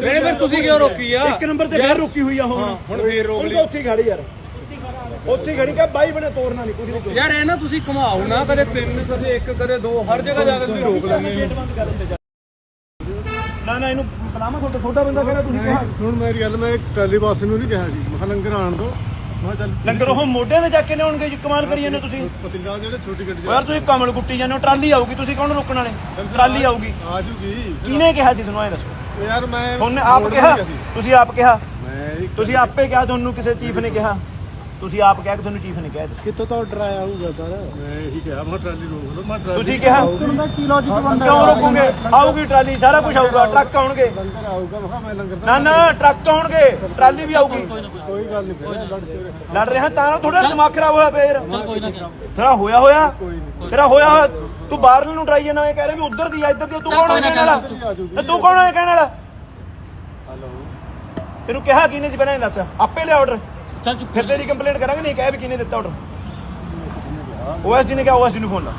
Speaker 5: ਨਹੀਂ ਫਿਰ ਤੁਸੀਂ ਕਿਉਂ ਰੋਕੀ ਆ?
Speaker 1: ਇੱਕ ਨੰਬਰ ਤੇ ਫੇਰ ਰੁਕੀ ਹੋਈ ਆ ਹੁਣ।
Speaker 5: ਹੁਣ ਫੇਰ ਰੋਕ ਲਈ।
Speaker 1: ਤਾਂ ਉੱਥੇ ਖੜੀ ਯਾਰ। ਉੱਥੇ ਖੜੀ ਕਾ ਬਾਈ ਬਣੇ ਤੋੜਨਾ ਨਹੀਂ ਕੁਝ ਨਹੀਂ
Speaker 5: ਯਾਰ ਇਹ ਨਾ ਤੁਸੀਂ ਘੁਮਾਓ ਨਾ ਕਦੇ ਤਿੰਨ ਕਦੇ ਇੱਕ ਕਦੇ ਦੋ ਹਰ ਜਗ੍ਹਾ ਜਾ ਕੇ ਤੁਸੀਂ ਰੋਕ ਲੈਂਦੇ ਹੋ।
Speaker 1: ਨਾ ਨਾ ਇਹਨੂੰ ਬੁਲਾਵਾ ਤੁਹਾਡਾ ਛੋਟਾ ਬੰਦਾ ਕਹਿੰਦਾ ਤੁਸੀਂ ਕਿਹਾ।
Speaker 2: ਸੁਣ ਮੇਰੀ ਗੱਲ ਮੈਂ ਟਰਾਲੀ ਬਾਸ ਨੂੰ ਨਹੀਂ ਕਿਹਾ ਜੀ। ਮੈਂ ਕਿਹਾ ਲੰਗਰ ਆਣ ਦੋ। ਮੈਂ ਕਿਹਾ ਚੱਲ
Speaker 1: ਲੰਗਰ ਉਹ ਮੋਢਿਆਂ ਤੇ ਜਾ ਕੇ ਲਿਆਉਣਗੇ ਜੀ ਕਮਾਲ ਕਰੀ ਜਾਂਦੇ ਤੁਸੀਂ।
Speaker 2: ਪਤਿੰਗਾ ਜਿਹੜੇ ਛੋਟੀ ਗੱਡੀ
Speaker 1: ਉਹ ਯਾਰ ਤੁਸੀਂ ਕਮਲ ਕੁੱਟੀ ਜਾਂਦੇ ਹੋ ਟਰਾਲੀ ਆਊਗੀ ਤੁਸੀਂ ਕੌਣ ਰੋਕਣ ਵਾਲੇ? ਟਰਾਲੀ ਆਊਗੀ।
Speaker 2: ਆ ਜੂਗੀ।
Speaker 1: ਕਿਹਨੇ ਕਿਹਾ ਸੀ ਤੁਹਾਨੂੰ ਐ ਦੱਸੋ?
Speaker 2: ਉਹ ਯਾਰ ਮੈਂ
Speaker 1: ਤੁਹਾਨੂੰ ਆਪ
Speaker 2: ਰੋਡ
Speaker 1: ਕਿਹਾ?
Speaker 2: ਨਹੀਂ ਸੀ।
Speaker 1: ਤੁਸੀਂ ਆਪ ਕਿਹਾ?
Speaker 2: ਮੈਂ
Speaker 1: ਤੁਸੀਂ ਆਪੇ ਕਿਹਾ ਤੁਹਾਨੂੰ ਕਿਸੇ ਚੀਫ ਨੇ ਕਿਹਾ? ਤੁਸੀਂ ਆਪ ਕਿਹਾ ਕਿ ਤੁਹਾਨੂੰ ਚੀਫ ਨੇ ਕਿਹਾ।
Speaker 4: ਕਿੱਥੋਂ ਤੋਂ ਆਰਡਰ ਆਇਆ ਹੋਊਗਾ ਸਰ?
Speaker 2: ਮੈਂ ਇਹੀ ਕਿਹਾ ਮੈਂ ਟਰਾਲੀ ਰੋਕ ਲਓ ਮੈਂ ਟਰਾਲੀ
Speaker 1: ਤੁਸੀਂ ਕਿਹਾ
Speaker 4: ਦਾ ਕੀ ਲੌਜੀਕ ਬਣਦਾ
Speaker 1: ਕਿਉਂ ਰੋਕੋਗੇ? ਆਊਗੀ ਟਰਾਲੀ ਸਾਰਾ ਕੁਝ ਆਊਗਾ ਟਰੱਕ ਆਉਣਗੇ।
Speaker 2: ਲੰਗਰ ਆਊਗਾ ਮੈਂ ਕਿਹਾ ਮੈਂ ਲੰਗਰ
Speaker 1: ਨਾ ਨਾ ਟਰੱਕ ਆਉਣਗੇ ਟਰਾਲੀ ਵੀ ਆਊਗੀ।
Speaker 2: ਕੋਈ ਗੱਲ ਨਹੀਂ ਫਿਰ ਲੜ ਕੇ ਰੱਖੋ।
Speaker 1: ਲੜ ਰਿਹਾ ਤਾਂ ਥੋੜਾ ਦਿਮਾਗ ਖਰਾਬ ਹੋਇਆ ਫੇਰ।
Speaker 3: ਚੱਲ ਕੋਈ ਨਾ।
Speaker 1: ਤੇਰਾ ਹੋਇਆ ਹੋਇਆ? ਤੇਰਾ ਹੋਇਆ ਹੋਇਆ? ਤੂੰ ਬਾਹਰ ਨੂੰ ਟਰਾਈ ਜਾਣਾ ਇਹ ਕਹਿ ਰਿਹਾ ਵੀ ਉਧਰ ਦੀ ਆ ਇੱਧਰ ਦੀ ਆ, ਤੂੰ ਕੌਣ ਹੈ ਕਹਿਣ ਵਾਲਾ?
Speaker 2: ਆ
Speaker 1: ਤੇ ਤੂੰ ਕੌਣ ਹੈ ਕਹਿਣ ਵਾਲਾ?
Speaker 2: ਹਲੋ।
Speaker 1: ਤੈਨੂੰ ਕਿਹਾ ਕਿਹਨੇ ਸੀ ਪਹਿਲਾਂ ਇਹ ਦੱਸ। ਆਪੇ ਲਿਆ ਆਰਡਰ
Speaker 3: ਚੱਲ ਚੁੱਪ
Speaker 1: ਫਿਰ ਤੇਰੀ ਕੰਪਲੇਂਟ ਕਰਾਂਗੇ ਨਹੀਂ ਕਹਿ ਵੀ ਕਿਹਨੇ ਦਿੱਤਾ ਆਰਡਰ ਓਐਸਡੀ ਨੇ ਕਿਹਾ ਓਐਸਡੀ ਨੂੰ ਫੋਨ ਲਾ।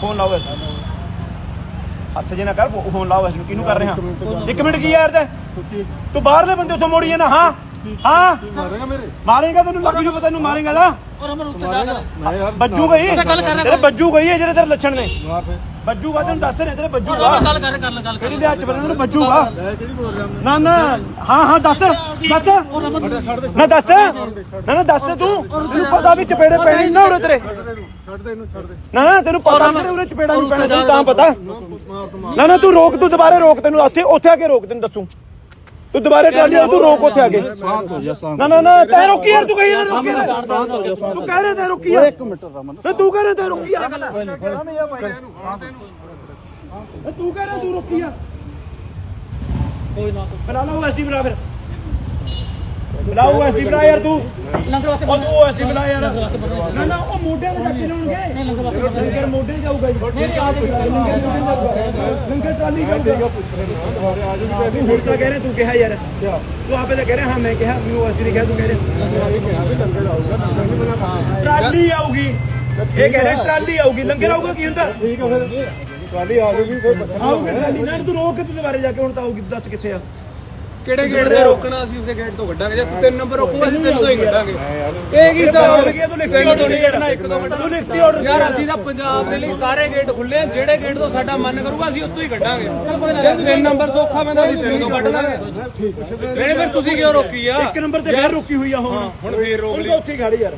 Speaker 1: ਫੋਨ ਲਾਓ OSD ਹੱਥ ਜੇ ਨਾ ਕਰ ਫੋਨ ਲਾਓ OSD ਨੂੰ। ਕਿਹਨੂੰ ਕਰ ਰਿਹਾ? ਇੱਕ ਮਿੰਟ ਕੀ ਯਾਰ ਤੇ? ਤੂੰ ਬਾਹਰਲੇ ਬੰਦੇ ਉੱਥੋਂ ਮੋੜੀ ਜਾਂਦਾ ਹਾਂ? ਹਾਂ?
Speaker 2: ਕੀ ਮਾਰੇਗਾ ਮੇਰੇ?
Speaker 1: ਮਾਰੇਗਾ ਤੈਨੂੰ ਲੱਗ ਜੂ ਪਤਾ ਤੈਨੂੰ ਮਾਰੇਗਾ ਨਾ।
Speaker 3: ਔਰ ਅਮਰ ਉੱਤੇ ਜਾ
Speaker 2: ਯਾਰ
Speaker 1: ਬੱਜੂ ਗਈ?
Speaker 3: ਤਾਂ ਗੱਲ ਕਰ ਰਿਹਾ
Speaker 1: ਤੇਰੇ ਬੱਜੂ ਗਈ ਹੈ ਜਿਹੜੇ ਤੇਰੇ ਲੱਛਣ ਨੇ।
Speaker 2: ਮਾਰ
Speaker 1: ਬੱਜੂਗਾ ਤੈਨੂੰ ਦੱਸ ਰਹੇ ਤੇਰੇ
Speaker 3: ਔਰ
Speaker 1: ਬੱਜੂਗਾ
Speaker 3: ਅਮਰ ਗੱਲ ਕਰ ਗੱਲ
Speaker 1: ਕਿਹੜੀ
Speaker 3: ਕਰ
Speaker 1: ਦੇ ਹੱਥ ਬੰਨਣ ਨੂੰ ਬੱਜੂਗਾ
Speaker 2: ਮੈਂ ਕਿਹੜੀ ਬੋਲ ਰਿਹਾ? ਮੈਂ
Speaker 1: ਨਾ ਨਾ। ਹਾਂ ਹਾਂ ਦੱਸ। ਦੱਸ। ਨਾ ਦੱਸ। ਨਾ ਨਾ ਦੱਸ ਤੂੰ। ਤੈਨੂੰ ਪਤਾ ਵੀ ਚਪੇੜੇ ਪੈਣੇ ਨਾ ਉਰੇ ਤੇਰੇ।
Speaker 2: ਛੱਡ ਦੇ ਇਹਨੂੰ ਛੱਡ ਦੇ।
Speaker 1: ਨਾ ਨਾ ਤੈਨੂੰ ਪਤਾ ਤੇਰੇ ਉਰੇ ਚਪੇੜਾ ਨਹੀਂ ਪੈਣਾ ਤੈਨੂੰ ਤਾਂ ਪਤਾ।
Speaker 2: ਮਾਰ ਮਾਰ।
Speaker 1: ਨਾ ਨਾ ਤੂੰ ਰੋਕ ਤੂੰ ਦੁਬਾਰੇ ਰੋਕ ਤੈਨੂੰ ਉੱਥੇ ਉੱਥੇ ਆ ਕੇ ਰੋਕ ਤੈਨੂੰ ਦੱਸੂ। ਤੂੰ ਦੁਬਾਰੇ ਟਾਂਡੇ ਤੂੰ ਰੋਕ ਉੱਥੇ ਆ ਕੇ।
Speaker 4: ਸਾਥ ਹੋ ਜਾ ਸਾਥ
Speaker 1: ਨਾ ਨਾ ਨਾ ਤੈ ਰੋਕੀ ਯਾਰ ਤੂੰ ਕਹੀ ਨਾ ਰੋਕੀ
Speaker 4: ਸਾਥ ਹੋ ਜਾ ਸਾਥ
Speaker 1: ਤੂੰ ਕਹਿ ਰਿਹਾ ਤੈ ਰੋਕੀ ਯਾਰ।
Speaker 4: 1 ਮਿੰਟ ਰਮਨ।
Speaker 1: ਤੇ ਤੂੰ ਕਹਿ ਰਿਹਾ ਤੈ ਰੋਕੀ ਯਾਰ। ਤੂੰ ਕਹਿ ਰਿਹਾ ਤੂੰ ਰੋਕੀ ਯਾਰ।
Speaker 3: ਕੋਈ ਨਾ।
Speaker 1: ਬਣਾ ਲਾ ਉਹ ਐਸਡੀ ਬਣਾ ਫਿਰ। ਬਣਾ ਉਹ ਐਸਡੀ ਬਣਾ ਯਾਰ ਤੂੰ।
Speaker 3: ਲੰਗਰ ਵਾਸਤੇ
Speaker 1: ਉਹ ਤੂੰ ਐਸਡੀ ਬਣਾ ਯਾਰ। ਨਾ ਨਾ ਉਹ ਮੋਢਿਆਂ ਤੇ ਚੱਕ ਕੇ ਲਾਉਣਗੇ।
Speaker 3: ਲੰਗਰ ਵਾਸਤੇ
Speaker 1: ਲੰਗਰ ਮੋਢੇ ਤੇ ਜਾਊਗਾ ਜੀ।
Speaker 3: ਨਹੀਂ ਆ ਜਾਏਗਾ
Speaker 1: ਲੰਗਰ ਟਰਾਲੀ ਜਾਊਗਾ। ਤੂੰ ਹੁਣ ਤਾਂ ਕਹਿ ਰਿਹਾ ਤੂੰ ਕਿਹਾ ਯਾਰ। ਤੂੰ ਆਪੇ ਤਾਂ ਕਹਿ ਰਿਹਾ ਹਾਂ ਮੈਂ ਕਿਹਾ ਮੈਨੂੰ ਐਸਡੀ ਨੇ ਕਿਹਾ ਤੂੰ ਕਹਿ ਰਿਹਾ। ਟਰਾਲੀ ਆਊਗੀ। ਇਹ ਕਹਿ ਰਿਹਾ ਟਰਾਲੀ ਆਊਗੀ। ਲੰਗਰ ਆਊਗਾ ਕੀ ਹੁੰਦਾ?
Speaker 2: ਠੀਕ ਹੈ ਫਿਰ। ਟਰਾਲੀ ਆ ਜੂਗੀ ਫਿਰ ਪੁੱਛਣਾ।
Speaker 1: ਆਊਗੀ ਟਰਾਲੀ। ਨਾ ਤੂੰ ਰੋਕ ਤੇ ਦੁਬਾਰੇ ਜਾ ਕੇ ਹੁਣ ਤਾਂ ਆਊਗੀ ਦੱਸ ਕਿੱਥੇ ਆ।
Speaker 5: ਕਿਹੜੇ ਗੇਟ ਤੇ ਰੋਕਣਾ ਅਸੀਂ ਉਸੇ ਗੇਟ ਤੋਂ ਕੱਢਾਂਗੇ ਜੇ ਤੂੰ ਤਿੰਨ ਨੰਬਰ ਰੋਕੂਗਾ ਅਸੀਂ ਤਿੰਨ ਤੋਂ ਹੀ ਕੱਢਾਂਗੇ ਇਹ ਕੀ ਹਿਸਾਬ
Speaker 1: ਹੋ ਗਿਆ ਤੂੰ ਲਿਖਤੀ ਆਰਡਰ ਨਹੀਂ ਕਰਨਾ ਇੱਕ ਦੋ ਮਿੰਟ ਤੂੰ ਲਿਖਤੀ ਆਰਡਰ
Speaker 5: ਯਾਰ ਅਸੀਂ ਤਾਂ ਪੰਜਾਬ ਦੇ ਲਈ ਸਾਰੇ ਗੇਟ ਖੁੱਲੇ ਆ ਜਿਹੜੇ ਗੇਟ ਤੋਂ ਸਾਡਾ ਮਨ ਕਰੂਗਾ ਅਸੀਂ ਉੱਥੋਂ ਹੀ ਕੱਢਾਂਗੇ। ਜੇ ਤਿੰਨ ਨੰਬਰ ਸੌਖਾ ਪੈਂਦਾ ਅਸੀਂ ਤਿੰਨ ਤੋਂ ਕੱਢ ਲਾਂਗੇ। ਫਿਰ ਤੁਸੀਂ ਕਿਉਂ ਰੋਕੀ ਆ?
Speaker 1: ਇੱਕ ਨੰਬਰ ਤੇ ਫੇਰ ਰੁਕੀ ਹੋਈ ਆ ਹੁਣ।
Speaker 5: ਹੁਣ ਫੇਰ ਰੋਕ ਲਈ।
Speaker 1: ਤਾਂ ਉੱਥੇ ਖੜੀ ਯਾਰ।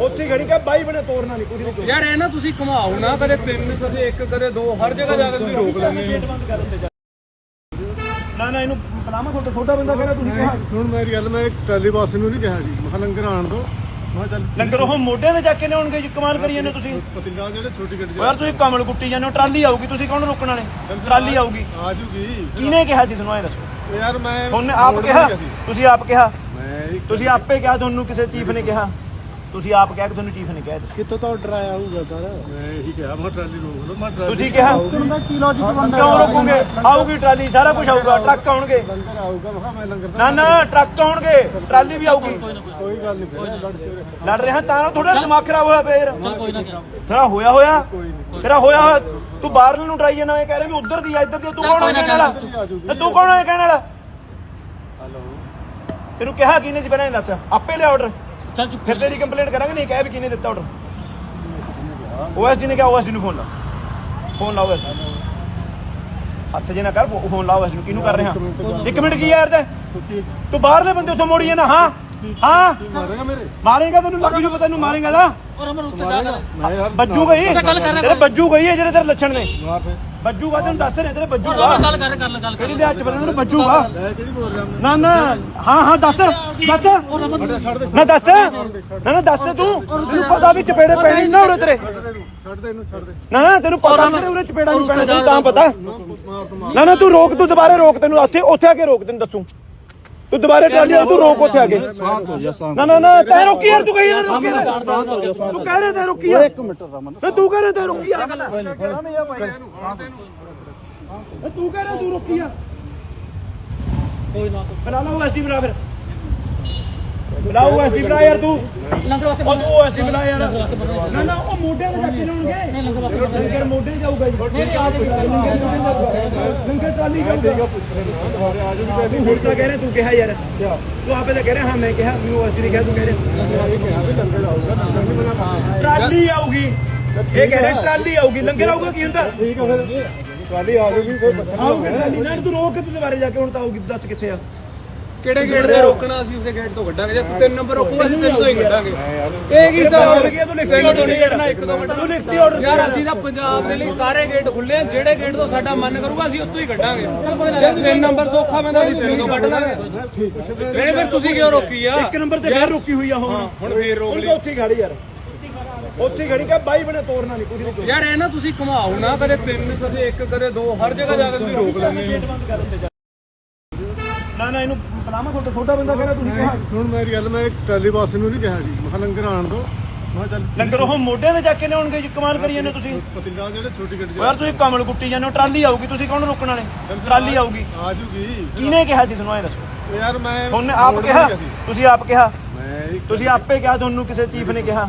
Speaker 1: ਉੱਥੇ ਖੜੀ ਕਾ ਬਾਈ ਬਣੇ ਤੋੜਨਾ ਨਹੀਂ ਕੁਝ ਨਹੀਂ
Speaker 5: ਯਾਰ ਇਹ ਨਾ ਤੁਸੀਂ ਘੁਮਾਓ ਨਾ ਕਦੇ ਤਿੰਨ ਕਦੇ ਇੱਕ ਕਦੇ ਦੋ ਹਰ ਜਗ੍ਹਾ ਜਾ ਕੇ ਤੁਸੀਂ ਰੋਕ ਲੈਂਦੇ ਹੋ।
Speaker 1: ਨਾ ਨਾ ਇਹਨੂੰ ਬਲਾਮਾ ਤੁਹਾਡਾ ਛੋਟਾ ਬੰਦਾ ਕਹਿੰਦਾ ਤੁਸੀਂ ਕਿਹਾ
Speaker 2: ਸੁਣ ਮੇਰੀ ਗੱਲ ਮੈਂ ਟਰਾਲੀ ਬਾਸ ਨੂੰ ਨਹੀਂ ਕਿਹਾ ਜੀ। ਮੈਂ ਕਿਹਾ ਲੰਗਰ ਆਣ ਦੋ ਮੈਂ ਕਿਹਾ ਚੱਲ
Speaker 1: ਲੰਗਰ ਉਹ ਮੋਢਿਆਂ ਤੇ ਜਾ ਕੇ ਲਿਆਉਣਗੇ ਜੀ ਕਮਾਲ ਕਰੀ ਜਾਂਦੇ ਤੁਸੀਂ।
Speaker 2: ਪਤਿੰਗਾ ਜਿਹੜੇ ਛੋਟੀ ਗੱਡੀ
Speaker 1: ਉਹ ਯਾਰ ਤੁਸੀਂ ਕਮਲ ਕੁੱਟੀ ਜਾਂਦੇ ਹੋ ਟਰਾਲੀ ਆਊਗੀ ਤੁਸੀਂ ਕੌਣ ਰੋਕਣ ਵਾਲੇ? ਟਰਾਲੀ ਆਊਗੀ।
Speaker 2: ਆ ਜੂਗੀ।
Speaker 1: ਕਿਹਨੇ ਕਿਹਾ ਸੀ ਤੁਹਾਨੂੰ ਐ ਦੱਸੋ?
Speaker 2: ਉਹ ਯਾਰ ਮੈਂ
Speaker 1: ਤੁਹਾਨੂੰ ਆਪ
Speaker 2: ਰੋਡ
Speaker 1: ਕਿਹਾ?
Speaker 2: ਨਹੀਂ ਸੀ।
Speaker 1: ਤੁਸੀਂ ਆਪ ਕਿਹਾ? ਤੁਸੀਂ ਆਪੇ ਕਿਹਾ ਤੁਹਾਨੂੰ ਕਿਸੇ ਚੀਫ ਨੇ ਕਿਹਾ? ਤੁਸੀਂ ਆਪ ਕਹਿ ਕੇ ਤੁਹਾਨੂੰ ਚੀਫ ਨੇ ਕਹਿ
Speaker 4: ਕਿੱਥੋਂ ਤੋਂ ਆਰਡਰ ਆਇਆ ਹੋਊਗਾ ਸਰ?
Speaker 2: ਮੈਂ ਇਹੀ ਕਿਹਾ ਮੈਂ ਟਰਾਲੀ ਰੋਕ ਲਓ ਮੈਂ
Speaker 1: ਤੁਸੀਂ ਕਿਹਾ
Speaker 4: ਰੋਕਣ ਦਾ ਕੀ ਲੌਜੀਕ ਬਣਦਾ
Speaker 1: ਕਿਉਂ ਰੋਕੋਗੇ? ਆਊਗੀ ਟਰਾਲੀ ਸਾਰਾ ਕੁਝ ਆਊਗਾ ਟਰੱਕ ਆਉਣਗੇ।
Speaker 2: ਲੰਗਰ ਆਊਗਾ ਮੈਂ ਮੈਂ ਲੰਗਰ
Speaker 1: ਨਾ ਨਾ ਟਰੱਕ ਆਉਣਗੇ ਟਰਾਲੀ ਵੀ ਆਊਗੀ।
Speaker 2: ਕੋਈ ਗੱਲ ਨਹੀਂ ਲੜ
Speaker 1: ਰਿਹਾ ਤਾਂ ਥੋੜਾ ਦਿਮਾਗ ਖਰਾਬ ਹੋਇਆ ਫੇਰ। ਤੇਰਾ ਹੋਇਆ ਹੋਇਆ? ਤੇਰਾ ਹੋਇਆ ਤੂੰ ਬਾਹਰ ਨੂੰ ਟਰਾਈ ਜਾਣਾ ਇਹ ਕਹਿ ਰਿਹਾ ਵੀ ਉਧਰ ਦੀ ਆ ਇੱਧਰ ਦੀ ਤੂੰ ਕੌਣ ਹੈ ਕਹਿਣ ਵਾਲਾ? ਤੂੰ ਕੌਣ ਹੈ ਕਹਿਣ ਵਾਲਾ?
Speaker 2: ਹਲੋ।
Speaker 1: ਤੈਨੂੰ ਕਿਹਾ ਕਿਨੇ ਸੀ ਪਹਿਲਾਂ ਦੱਸ। ਆਪੇ ਲੈ ਆਰਡਰ
Speaker 3: ਚੱਲ ਚੁੱਪ
Speaker 1: ਫਿਰ ਤੇਰੀ ਕੰਪਲੇਂਟ ਕਰਾਂਗੇ ਨਹੀਂ ਕਹਿ ਵੀ ਕਿਹਨੇ ਦਿੱਤਾ ਆਰਡਰ ਓਐਸਡੀ ਨੇ ਕਿਹਾ ਓਐਸਡੀ ਨੂੰ ਫੋਨ ਲਾ। ਫੋਨ ਲਾਓ ਓਐਸਡੀ ਹੱਥ ਜੇ ਨਾ ਕਰ ਫੋਨ ਲਾਓ ਓਐਸਡੀ ਨੂੰ। ਕਿਹਨੂੰ ਕਰ ਰਿਹਾ? ਇੱਕ ਮਿੰਟ ਕੀ ਯਾਰ ਤੇ? ਤੂੰ ਬਾਹਰਲੇ ਬੰਦੇ ਉੱਥੋਂ ਮੋੜੀ ਜਾਂਦਾ ਹਾਂ? ਹਾਂ?
Speaker 2: ਮਾਰੇਗਾ ਮੇਰੇ?
Speaker 1: ਮਾਰੇਗਾ ਤੈਨੂੰ ਲੱਗ ਜੂ ਪਤਾ ਤੈਨੂੰ ਮਾਰੇਗਾ ਨਾ
Speaker 3: ਔਰ ਅਮਰ ਉੱਤੇ ਜਾ
Speaker 1: ਬੱਜੂ ਗਈ?
Speaker 3: ਤਾਂ ਗੱਲ ਕਰ ਰਿਹਾ
Speaker 1: ਤੇਰੇ ਬੱਜੂ ਗਈ ਹੈ ਜਿਹੜੇ ਤੇਰੇ ਲੱਛਣ ਨੇ।
Speaker 2: ਮਾਰ ਫੇ
Speaker 1: ਬੱਜੂਗਾ ਤੈਨੂੰ ਦੱਸ ਰਿਹਾ ਤੇਰੇ ਬੱਜੂਗਾ
Speaker 3: ਗੱਲ ਕਰ ਗੱਲ
Speaker 1: ਕਿਹੜੀ
Speaker 3: ਕਰ।
Speaker 1: ਦੇ ਹੱਥ ਬੰਨਣ ਨੂੰ ਬੱਜੂਗਾ
Speaker 2: ਕਿਹੜੀ ਬੋਲ ਰਿਹਾ
Speaker 1: ਨਾ ਨਾ ਹਾਂ ਹਾਂ ਦੱਸ ਦੱਸ। ਨਾ ਦੱਸ। ਨਾ ਨਾ ਦੱਸ ਤੂੰ। ਤੈਨੂੰ ਪਤਾ ਵੀ ਚਪੇੜੇ ਪੈਣੇ ਨਾ ਉਰੇ ਤੇਰੇ।
Speaker 2: ਛੱਡ ਦੇ ਇਹਨੂੰ ਛੱਡ ਦੇ
Speaker 1: ਨਾ ਨਾ ਤੈਨੂੰ ਪਤਾ ਤੇਰੇ ਉਰੇ ਚਪੇੜਾ ਨਹੀਂ ਪੈਣਾ ਤੈਨੂੰ ਤਾਂ ਪਤਾ।
Speaker 2: ਮਾਰ ਮਾਰ।
Speaker 1: ਨਾ ਨਾ ਤੂੰ ਰੋਕ ਤੂੰ ਦੁਬਾਰੇ ਰੋਕ ਤੈਨੂੰ ਉੱਥੇ ਉੱਥੇ ਆ ਕੇ ਰੋਕ ਤੈਨੂੰ ਦੱਸੂ। ਤੂੰ ਦੁਬਾਰੇ ਟਰਾਲੀ ਵਾਲਾ ਤੂੰ ਰੋਕ ਉੱਥੇ ਆ ਕੇ।
Speaker 4: ਸਾਥ ਹੋ ਜਾ ਸਾਥ
Speaker 1: ਨਾ ਨਾ ਨਾ ਤੈ ਰੋਕੀ ਯਾਰ ਤੂੰ ਕਹੀ ਨਾ ਰੋਕੀ।
Speaker 4: ਸਾਥ ਹੋ ਜਾ ਸਾਥ
Speaker 1: ਤੂੰ ਕਹਿ ਰਿਹਾ ਤੈ ਰੋਕੀ ਯਾਰ।
Speaker 4: ਇੱਕ ਮਿੰਟ ਰਮਨ।
Speaker 1: ਤੇ ਤੂੰ ਕਹਿ ਰਿਹਾ ਤੈ ਰੋਕੀ ਯਾਰ। ਤੂੰ ਕਹਿ ਰਿਹਾ ਤੂੰ ਰੋਕੀ ਯਾਰ।
Speaker 3: ਕੋਈ ਨਾ।
Speaker 1: ਬਣਾ ਲਾ ਉਹ ਐਸਡੀ ਬਣਾ ਉਹ ਐਸਡੀ ਬਣਾ ਯਾਰ ਤੂੰ।
Speaker 3: ਲੰਗਰ ਵਾਸਤੇ
Speaker 1: ਉਹ ਤੂੰ ਐਸਡੀ ਬਣਾ ਯਾਰ। ਨਾ ਨਾ ਉਹ ਮੋਢਿਆਂ ਤੇ ਚੱਕ ਕੇ ਲਾਉਣਗੇ।
Speaker 3: ਲੰਗਰ ਵਾਸਤੇ
Speaker 1: ਲੰਗਰ ਮੋਢੇ ਜਾਊਗਾ ਜੀ।
Speaker 3: ਨਹੀਂ ਆ
Speaker 1: ਲੰਗਰ ਟਰਾਲੀ ਜਾਊਗਾ।
Speaker 2: ਆ ਜੂਗੀ
Speaker 1: ਤੂੰ ਹੁਣ ਤਾਂ ਕਹਿ ਰਿਹਾ ਤੂੰ ਕਿਹਾ ਯਾਰ। ਤੂੰ ਆਪੇ ਤਾਂ ਕਹਿ ਰਿਹਾ ਹਾਂ ਮੈਂ ਕਿਹਾ ਮੈਨੂੰ ਐਸਡੀ ਨੇ ਕਿਹਾ ਤੂੰ ਕਹਿ ਰਿਹਾ।
Speaker 2: ਇਹ ਕਿਹਾ ਵੀ ਲੰਗਰ ਆਊਗਾ ਲੰਗਰ ਨਹੀਂ ਮਨਾ ਕਰਦਾ
Speaker 1: ਟਰਾਲੀ ਆਊਗੀ। ਇਹ ਕਹਿ ਰਿਹਾ ਟਰਾਲੀ ਆਊਗੀ। ਲੰਗਰ ਆਊਗਾ ਕੀ ਹੁੰਦਾ?
Speaker 2: ਠੀਕ ਹੈ ਫਿਰ। ਟਰਾਲੀ ਆ ਜੂਗੀ ਫਿਰ ਪੁੱਛਣਾ
Speaker 1: ਆਊਗੀ ਟਰਾਲੀ। ਨਾ ਤੂੰ ਰੋਕ ਤੇ ਦੁਬਾਰੇ ਜਾ ਕੇ ਹੁਣ ਤਾਂ ਆਊਗੀ ਦੱਸ ਕਿੱਥੇ ਆ।
Speaker 5: ਕਿਹੜੇ ਗੇਟ ਤੇ ਰੋਕਣਾ ਅਸੀਂ ਉਸੇ ਗੇਟ ਤੋਂ ਕੱਢਾਂਗੇ ਜੇ ਤੂੰ ਤਿੰਨ ਨੰਬਰ ਰੋਕੂਗਾ ਅਸੀਂ ਤਿੰਨ ਤੋਂ ਹੀ ਕੱਢਾਂਗੇ ਇਹ ਕੀ ਹਿਸਾਬ
Speaker 1: ਹੋ? ਗਿਆ ਤੂੰ ਲਿਖਤੀ ਆਰਡਰ ਨਹੀਂ ਕਰਨਾ ਇੱਕ ਦੋ ਮਿੰਟ ਤੂੰ ਲਿਖਤੀ ਆਰਡਰ
Speaker 5: ਯਾਰ ਅਸੀਂ ਤਾਂ ਪੰਜਾਬ ਦੇ ਲਈ ਸਾਰੇ ਗੇਟ ਖੁੱਲੇ ਆ ਜਿਹੜੇ ਗੇਟ ਤੋਂ ਸਾਡਾ ਮਨ ਕਰੂਗਾ ਅਸੀਂ ਉੱਥੋਂ ਹੀ ਕੱਢਾਂਗੇ। ਜੇ ਤਿੰਨ ਨੰਬਰ ਸੌਖਾ ਪੈਂਦਾ ਅਸੀਂ ਤਿੰਨ ਤੋਂ ਕੱਢ ਲਾਂਗੇ। ਨਹੀਂ ਫਿਰ ਤੁਸੀਂ ਕਿਉਂ ਰੋਕੀ ਆ?
Speaker 1: ਇੱਕ ਨੰਬਰ ਤੇ ਫੇਰ ਰੁਕੀ ਹੋਈ ਆ ਹੁਣ।
Speaker 5: ਹੁਣ ਫੇਰ ਰੋਕ ਲਈ।
Speaker 1: ਤਾਂ ਉੱਥੇ ਖੜੀ ਯਾਰ। ਉੱਥੇ ਖੜੀ ਕਾ ਬਾਈ ਬਣੇ ਤੋੜਨਾ ਨਹੀਂ ਕੁਝ ਨਹੀਂ
Speaker 5: ਯਾਰ ਇਹ ਨਾ ਤੁਸੀਂ ਘੁਮਾਓ ਨਾ ਕਦੇ ਤਿੰਨ ਕਦੇ ਇੱਕ ਕਦੇ ਦੋ ਹਰ ਜਗ੍ਹਾ ਜਾ ਕੇ ਤੁਸੀਂ ਰੋਕ ਲੈਂਦੇ ਹੋ।
Speaker 1: ਨਾ ਨਾ ਇਹਨੂੰ ਬਲਾਮਾ ਤੁਹਾਡਾ ਛੋਟਾ ਬੰਦਾ ਕਹਿੰਦਾ ਤੁਸੀਂ ਕਿਹਾ।
Speaker 2: ਸੁਣ ਮੇਰੀ ਗੱਲ ਮੈਂ ਟਰਾਲੀ ਬਾਸ ਨੂੰ ਨਹੀਂ ਕਿਹਾ ਜੀ। ਮੈਂ ਕਿਹਾ ਲੰਗਰ ਆਣ ਦੋ। ਮੈਂ ਕਿਹਾ ਚੱਲ
Speaker 1: ਲੰਗਰ ਉਹ ਮੋਢਿਆਂ ਤੇ ਜਾ ਕੇ ਲਿਆਉਣਗੇ ਜੀ ਕਮਾਲ ਕਰੀ ਜਾਂਦੇ ਤੁਸੀਂ।
Speaker 2: ਪਤਿੰਗਾ ਜਿਹੜੇ ਛੋਟੀ ਗੱਡੀ
Speaker 1: ਉਹ ਯਾਰ ਤੁਸੀਂ ਕਮਲ ਕੁੱਟੀ ਜਾਂਦੇ ਹੋ ਟਰਾਲੀ ਆਊਗੀ ਤੁਸੀਂ ਕੌਣ ਰੋਕਣ ਵਾਲੇ? ਟਰਾਲੀ ਆਊਗੀ।
Speaker 2: ਆ ਜੂਗੀ।
Speaker 1: ਕਿਹਨੇ ਕਿਹਾ ਸੀ ਤੁਹਾਨੂੰ ਐ ਦੱਸੋ?
Speaker 2: ਉਹ ਯਾਰ ਮੈਂ
Speaker 1: ਤੁਹਾਨੂੰ ਆਪ
Speaker 2: ਰੋਡ
Speaker 1: ਕਿਹਾ?
Speaker 2: ਨਹੀਂ ਸੀ।
Speaker 1: ਤੁਸੀਂ ਆਪ ਕਿਹਾ?
Speaker 2: ਮੈਂ ਇੱਕ
Speaker 1: ਤੁਸੀਂ ਆਪੇ ਕਿਹਾ ਤੁਹਾਨੂੰ ਕਿਸੇ ਚੀਫ ਨੇ ਕਿਹਾ।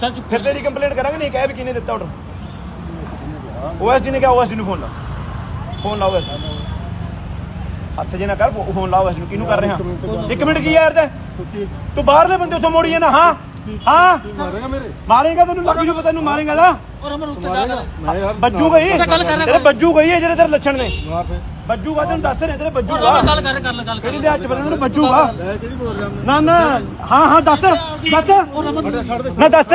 Speaker 3: ਚੱਲ ਚੁੱਪ
Speaker 1: ਫਿਰ ਤੇਰੀ ਕੰਪਲੇਂਟ ਕਰਾਂਗੇ ਨਹੀਂ ਕਹਿ ਵੀ ਕਿਹਨੇ ਦਿੱਤਾ ਆਰਡਰ ਓਐਸਡੀ ਨੇ ਕਿਹਾ ਓਐਸਡੀ ਨੂੰ ਫੋਨ ਲਾ। ਫੋਨ ਲਾਓ ਹੱਥ ਜੇ ਨਾ ਕਰ ਫੋਨ ਲਾਓ ਇਸ ਨੂੰ। ਕਿਹਨੂੰ ਕਰ ਰਿਹਾ? ਇੱਕ ਮਿੰਟ ਕੀ ਯਾਰ ਤੇ? ਤੂੰ ਬਾਹਰਲੇ ਬੰਦੇ ਉੱਥੋਂ ਮੋੜੀ ਜਾਂਦਾ ਹਾਂ? ਹਾਂ?
Speaker 2: ਮਾਰੇਗਾ ਮੇਰੇ
Speaker 1: ਮਾਰੇਗਾ ਤੈਨੂੰ ਲੱਗ ਜੂ ਪਤਾ ਤੈਨੂੰ ਮਾਰੇਗਾ ਨਾ
Speaker 3: ਔਰ ਅਮਰ ਉੱਤੇ ਜਾ ਕਰ
Speaker 2: ਮੈਂ ਯਾਰ
Speaker 1: ਬੱਜੂ ਗਈ।
Speaker 3: ਤਾਂ ਗੱਲ ਕਰ ਰਿਹਾ
Speaker 1: ਤੇਰੇ ਬੱਜੂ ਗਈ ਹੈ ਜਿਹੜੇ ਤੇਰੇ ਲੱਛਣ ਨੇ।
Speaker 2: ਮਾਰ ਫੇ
Speaker 1: ਬੱਜੂਗਾ ਤੈਨੂੰ ਦੱਸ ਰਹੇ ਤੇਰੇ ਬੱਜੂਗਾ
Speaker 3: ਗੱਲ ਕਰ ਗੱਲ
Speaker 1: ਕਿਹੜੀ
Speaker 3: ਕਰ
Speaker 1: ਦੇ ਹੱਥ ਬੰਦੇ ਨੂੰ ਬੱਜੂਗਾ
Speaker 2: ਮੈਂ ਕਿਹੜੀ ਬੋਲ ਰਿਹਾ?
Speaker 1: ਨਾ ਨਾ ਹਾਂ ਹਾਂ ਦੱਸ ਦੱਸ। ਨਾ ਦੱਸ।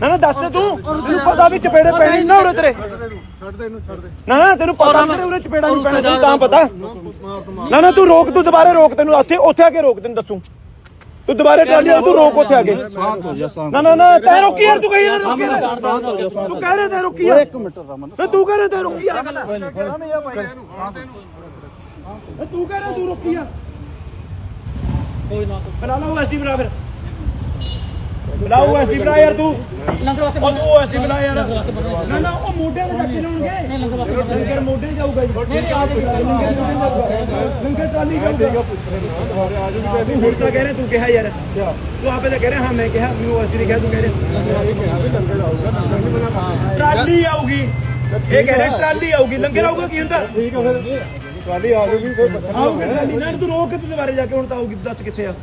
Speaker 1: ਨਾ ਨਾ ਦੱਸ ਤੂੰ। ਤੈਨੂੰ ਪਤਾ ਵੀ ਚਪੇੜੇ ਪੈਣੇ ਨਾ ਉਰੇ ਤੇਰੇ।
Speaker 2: ਛੱਡ ਦੇ ਇਹਨੂੰ ਛੱਡ ਦੇ ਇਹਨੂੰ ਛੱਡ ਦੇ।
Speaker 1: ਨਾ ਨਾ ਤੈਨੂੰ ਪਤਾ ਤੇਰੇ ਉਰੇ ਚਪੇੜਾ ਨਹੀਂ ਪੈਣਾ ਤੈਨੂੰ ਤਾਂ ਪਤਾ।
Speaker 2: ਮਾਰ ਮਾਰ
Speaker 1: ਨਾ ਨਾ ਤੂੰ ਰੋਕ ਤੂੰ ਦੁਬਾਰੇ ਰੋਕ ਤੈਨੂੰ ਉੱਥੇ ਉੱਥੇ ਆ ਕੇ ਰੋਕ ਤੈਨੂੰ ਦੱਸੂ। ਤੂੰ ਦੁਬਾਰੇ ਟਰਾਲੀ ਵਾਲਾ ਤੂੰ ਰੋਕ ਉੱਥੇ ਆ ਕੇ।
Speaker 4: ਸ਼ਾਂਤ ਹੋ ਜਾ ਸ਼ਾਂਤ
Speaker 1: ਨਾ ਨਾ ਨਾ ਤੈ ਰੋਕੀ ਯਾਰ ਤੂੰ ਕਹੀ ਯਾਰ ਰੋਕੀ। ਯਾਰ।
Speaker 4: ਸ਼ਾਂਤ ਹੋ ਜਾ ਸ਼ਾਂਤ
Speaker 1: ਤੂੰ ਕਹਿ ਰਿਹਾ ਤੈ ਰੋਕੀ ਯਾਰ।
Speaker 4: ਇੱਕ ਮਿੰਟ ਰਮਨ।
Speaker 1: ਤੇ ਤੂੰ ਕਹਿ ਰਿਹਾ ਤੈ ਰੋਕੀ ਯਾਰ। ਤੇ ਤੂੰ ਕਹਿ ਰਿਹਾ ਤੂੰ ਰੋਕੀ ਯਾਰ।
Speaker 3: ਕੋਈ ਨਾ।
Speaker 1: ਬਣਾ ਲਾ ਉਹ ਐਸਡੀ ਬਣਾ ਫਿਰ। ਬਣਾ ਉਹ ਐਸਡੀ ਬਣਾ ਯਾਰ ਤੂੰ।
Speaker 3: ਲੰਗਰ ਵਾਸਤੇ
Speaker 1: ਉਹ ਤੂੰ ਐਸਡੀ ਬਣਾ ਯਾਰ। ਨਾ ਨਾ ਉਹ ਮੋਢਿਆਂ ਤੇ ਚੱਕ ਲਾਉਣਗੇ।
Speaker 3: ਲੰਗਰ ਵਾਸਤੇ
Speaker 1: ਲੰਗਰ ਮੋਢੇ ਜਾਊਗਾ ਜੀ। ਲੰਗਰ ਟਰਾਲੀ ਜਾਊਗਾ। ਹੁਣ ਤਾਂ ਕਹਿ ਰਿਹਾ ਤੂੰ ਕਿਹਾ ਯਾਰ। ਤੂੰ ਆਪੇ ਤਾਂ ਕਹਿ ਰਿਹਾ ਹਾਂ ਮੈਂ ਕਿਹਾ ਮੈਨੂੰ ਐਸਡੀ ਨੇ ਕਿਹਾ ਤੂੰ ਕਹਿ ਰਿਹਾ। ਟਰਾਲੀ ਆਊਗੀ। ਇਹ ਕਹਿ ਰਿਹਾ ਟਰਾਲੀ ਆਊਗੀ। ਲੰਗਰ ਆਊਗਾ ਕੀ ਹੁੰਦਾ?
Speaker 2: ਠੀਕ ਹੈ ਫਿਰ। ਟਰਾਲੀ ਆ ਜਾਊਗੀ ਫਿਰ ਪੁੱਛਣਾ
Speaker 1: ਆਊਗੀ ਟਰਾਲੀ। ਨਾ ਤੂੰ ਰੋਕ ਕੇ ਤੂੰ ਦੁਬਾਰੇ ਜਾ ਕੇ ਹੁਣ ਤਾਂ ਆਊਗੀ ਦੱਸ ਕਿੱਥੇ ਆ।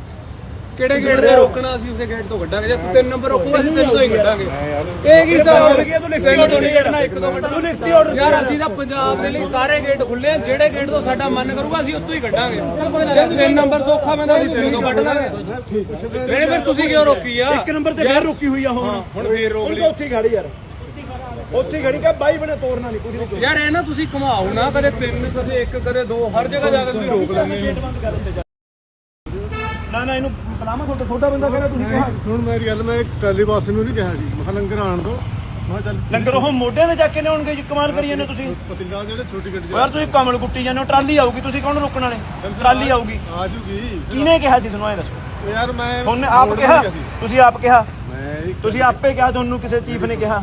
Speaker 5: ਕਿਹੜੇ ਗੇਟ ਤੇ ਰੋਕਣਾ ਅਸੀਂ ਉਸੇ ਗੇਟ ਤੋਂ ਕੱਢਾਂਗੇ ਜੇ ਤੂੰ ਤਿੰਨ ਨੰਬਰ ਰੋਕੂਗਾ ਅਸੀਂ ਤਿੰਨ ਤੋਂ ਹੀ ਕੱਢਾਂਗੇ
Speaker 2: ਮੈਂ
Speaker 5: ਇਹ ਕੀ ਹਿਸਾਬ
Speaker 1: ਹੋ? ਗਿਆ ਤੂੰ ਲਿਖਤੀ ਆਰਡਰ ਨਹੀਂ ਇੱਕ ਦੋ ਮਿੰਟ। ਤੂੰ ਲਿਖਤੀ ਆਰਡਰ
Speaker 5: ਯਾਰ ਅਸੀਂ ਤਾਂ ਪੰਜਾਬ ਦੇ ਲਈ ਸਾਰੇ ਗੇਟ ਖੁੱਲੇ ਆ ਜਿਹੜੇ ਗੇਟ ਤੋਂ ਸਾਡਾ ਮਨ ਕਰੂਗਾ ਅਸੀਂ ਉੱਥੋਂ ਹੀ ਕੱਢਾਂਗੇ। ਜੇ ਤਿੰਨ ਨੰਬਰ ਸੌਖਾ ਪੈਂਦਾ ਅਸੀਂ ਤਿੰਨ ਤੋਂ ਕੱਢ ਲਾਂਗੇ। ਫਿਰ ਤੁਸੀਂ ਕਿਉਂ ਰੋਕੀ ਆ?
Speaker 1: ਇੱਕ ਨੰਬਰ ਤੇ ਫੇਰ ਰੁਕੀ ਹੋਈ ਆ ਹੁਣ।
Speaker 5: ਹੁਣ ਫੇਰ ਰੋਕ ਲਈ।
Speaker 1: ਤਾਂ ਉੱਥੇ ਖੜੀ ਯਾਰ। ਉੱਥੇ ਖੜੀ ਕਾ ਬਾਈ ਬਣੇ ਤੋੜਨਾ ਨਹੀਂ ਕੁਝ ਨਹੀਂ
Speaker 5: ਯਾਰ ਇਹ ਨਾ ਤੁਸੀਂ ਘੁਮਾਓ ਨਾ ਕਦੇ ਤਿੰਨ ਕਦੇ ਇੱਕ ਕਦੇ ਦੋ ਹਰ ਜਗ੍ਹਾ ਜਾ ਕੇ ਤੁਸੀਂ ਰੋਕ ਲੈਂਦੇ ਹੋ।
Speaker 1: ਨਾ ਨਾ ਇਹਨੂੰ ਬੁਲਾਵਾ ਤੁਹਾਡਾ ਛੋਟਾ ਬੰਦਾ ਕਹਿੰਦਾ ਤੁਸੀਂ ਕਿਹਾ।
Speaker 2: ਸੁਣ ਮੇਰੀ ਗੱਲ ਮੈਂ ਟਰਾਲੀ ਬਾਸ ਨੂੰ ਨਹੀਂ ਕਿਹਾ ਜੀ। ਮੈਂ ਕਿਹਾ ਲੰਗਰ ਆਣ ਦੋ। ਮੈਂ ਕਿਹਾ ਚੱਲ
Speaker 1: ਲੰਗਰ ਉਹ ਮੋਢਿਆਂ ਤੇ ਜਾ ਕੇ ਲਿਆਉਣਗੇ ਜੀ ਕਮਾਲ ਕਰੀ ਜਾਂਦੇ ਤੁਸੀਂ।
Speaker 2: ਪਤਿੰਗਾ ਜਿਹੜੇ ਛੋਟੀ ਗੱਡੀ
Speaker 1: ਯਾਰ ਤੁਸੀਂ ਕਮਲ ਕੁੱਟੀ ਜਾਂਦੇ ਹੋ ਟਰਾਲੀ ਆਊਗੀ ਤੁਸੀਂ ਕੌਣ ਰੋਕਣ ਵਾਲੇ? ਟਰਾਲੀ ਆਊਗੀ।
Speaker 2: ਆ ਜੂਗੀ।
Speaker 1: ਕਿਹਨੇ ਕਿਹਾ ਸੀ ਤੁਹਾਨੂੰ ਇਹ ਦੱਸੋ?
Speaker 2: ਯਾਰ ਮੈਂ
Speaker 1: ਤੁਹਾਨੂੰ ਆਪ ਕਿਹਾ ਤੁਸੀਂ ਆਪ ਕਿਹਾ।
Speaker 2: ਮੈਂ
Speaker 1: ਤੁਸੀਂ ਆਪੇ ਕਿਹਾ ਤੁਹਾਨੂੰ ਕਿਸੇ ਚੀਫ ਨੇ ਕਿਹਾ।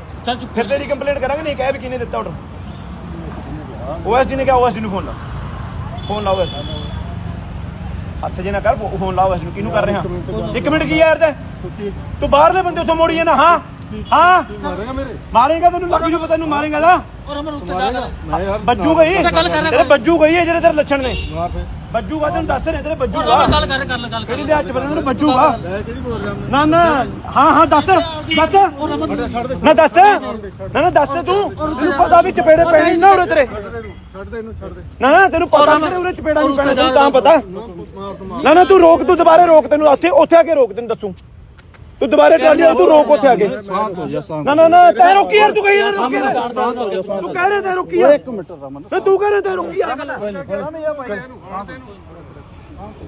Speaker 3: ਚੱਲ ਚੁੱਪ
Speaker 1: ਫਿਰ ਤੇਰੀ ਕੰਪਲੇਂਟ ਕਰਾਂਗੇ ਨਹੀਂ ਕਹਿ ਵੀ ਕਿਹਨੇ ਦਿੱਤਾ ਆਰਡਰ ਓਐਸਡੀ ਨੇ ਕਿਹਾ ਓਐਸਡੀ ਨੂੰ ਫੋਨ ਲਾ। ਫੋਨ ਲਾਓ ਹੱਥ ਜੇ ਨਾ ਕਰ ਫੋਨ ਲਾਓ ਇਸ ਨੂੰ। ਕਿਹਨੂੰ ਕਰ ਰਿਹਾ? ਇੱਕ ਮਿੰਟ ਕੀ ਯਾਰ ਤੇ? ਤੂੰ ਬਾਹਰਲੇ ਬੰਦੇ ਉੱਥੋਂ ਮੋੜੀ ਜਾਂਦਾ ਹਾਂ? ਹਾਂ?
Speaker 2: ਮਾਰੇਗਾ ਮੇਰੇ?
Speaker 1: ਮਾਰੇਗਾ ਤੈਨੂੰ ਲੱਗ ਜੂ ਪਤਾ ਤੈਨੂੰ ਮਾਰੇਗਾ ਨਾ
Speaker 3: ਔਰ ਅਮਰ ਉੱਤੇ ਜਾ
Speaker 1: ਬੱਜੂ ਗਈ?
Speaker 3: ਤਾਂ ਗੱਲ ਕਰ ਰਿਹਾ
Speaker 1: ਤੇਰੇ ਬੱਜੂ ਗਈ ਹੈ ਜਿਹੜੇ ਤੇਰੇ ਲੱਛਣ ਨੇ।
Speaker 2: ਮਾਰ ਫੇ
Speaker 1: ਬੱਜੂਗਾ ਤੈਨੂੰ ਦੱਸ ਰਹੇ ਤੇਰੇ ਬੱਜੂਗਾ
Speaker 3: ਗੱਲ ਕਰ ਗੱਲ
Speaker 1: ਕਿਹੜੀ
Speaker 3: ਕਰ
Speaker 1: ਦੇ ਹੱਥ ਬੰਦੇ ਨੂੰ ਬੱਜੂਗਾ
Speaker 2: ਕਿਹੜੀ ਬੋਲ ਰਿਹਾ
Speaker 1: ਨਾ ਨਾ ਹਾਂ ਹਾਂ ਦੱਸ ਦੱਸ। ਨਾ ਦੱਸ। ਨਾ ਨਾ ਦੱਸ ਤੂੰ। ਤੈਨੂੰ ਪਤਾ ਵੀ ਚਪੇੜੇ ਪੈਣੇ ਨਾ ਉਰੇ ਤੇਰੇ।
Speaker 2: ਛੱਡ ਦੇ ਇਹਨੂੰ ਛੱਡ ਦੇ।
Speaker 1: ਨਾ ਨਾ ਤੈਨੂੰ ਪਤਾ ਤੇਰੇ ਉਰੇ ਚਪੇੜਾ ਨਹੀਂ ਪੈਣਾ ਤੈਨੂੰ ਤਾਂ ਪਤਾ।
Speaker 2: ਮਾਰ ਮਾਰ
Speaker 1: ਨਾ ਨਾ ਤੂੰ ਰੋਕ ਤੂੰ ਦੁਬਾਰੇ ਰੋਕ ਤੈਨੂੰ ਉੱਥੇ ਉੱਥੇ ਆ ਕੇ ਰੋਕ ਤੈਨੂੰ ਦੱਸੂ। ਤੂੰ ਦੁਬਾਰੇ ਟਰਾਲੀ ਵਾਲਾ ਤੂੰ ਰੋਕ ਉੱਥੇ ਆ ਕੇ।
Speaker 4: ਸ਼ਾਂਤ ਹੋ ਜਾ ਸ਼ਾਂਤ
Speaker 1: ਨਾ ਨਾ ਨਾ ਤੈ ਰੋਕੀ ਯਾਰ ਤੂੰ ਕਹੀ ਯਾਰ ਰੋਕੀ। ਯਾਰ।
Speaker 4: ਸ਼ਾਂਤ ਹੋ ਜਾ ਸ਼ਾਂਤ
Speaker 1: ਤੂੰ ਕਹਿ ਰਿਹਾ ਤੈ ਰੋਕੀ ਯਾਰ।
Speaker 4: ਇੱਕ ਮਿੰਟ ਰਮਨ।
Speaker 1: ਤੇ ਤੂੰ ਕਹਿ ਰਿਹਾ ਤੈ ਰੋਕੀ ਯਾਰ।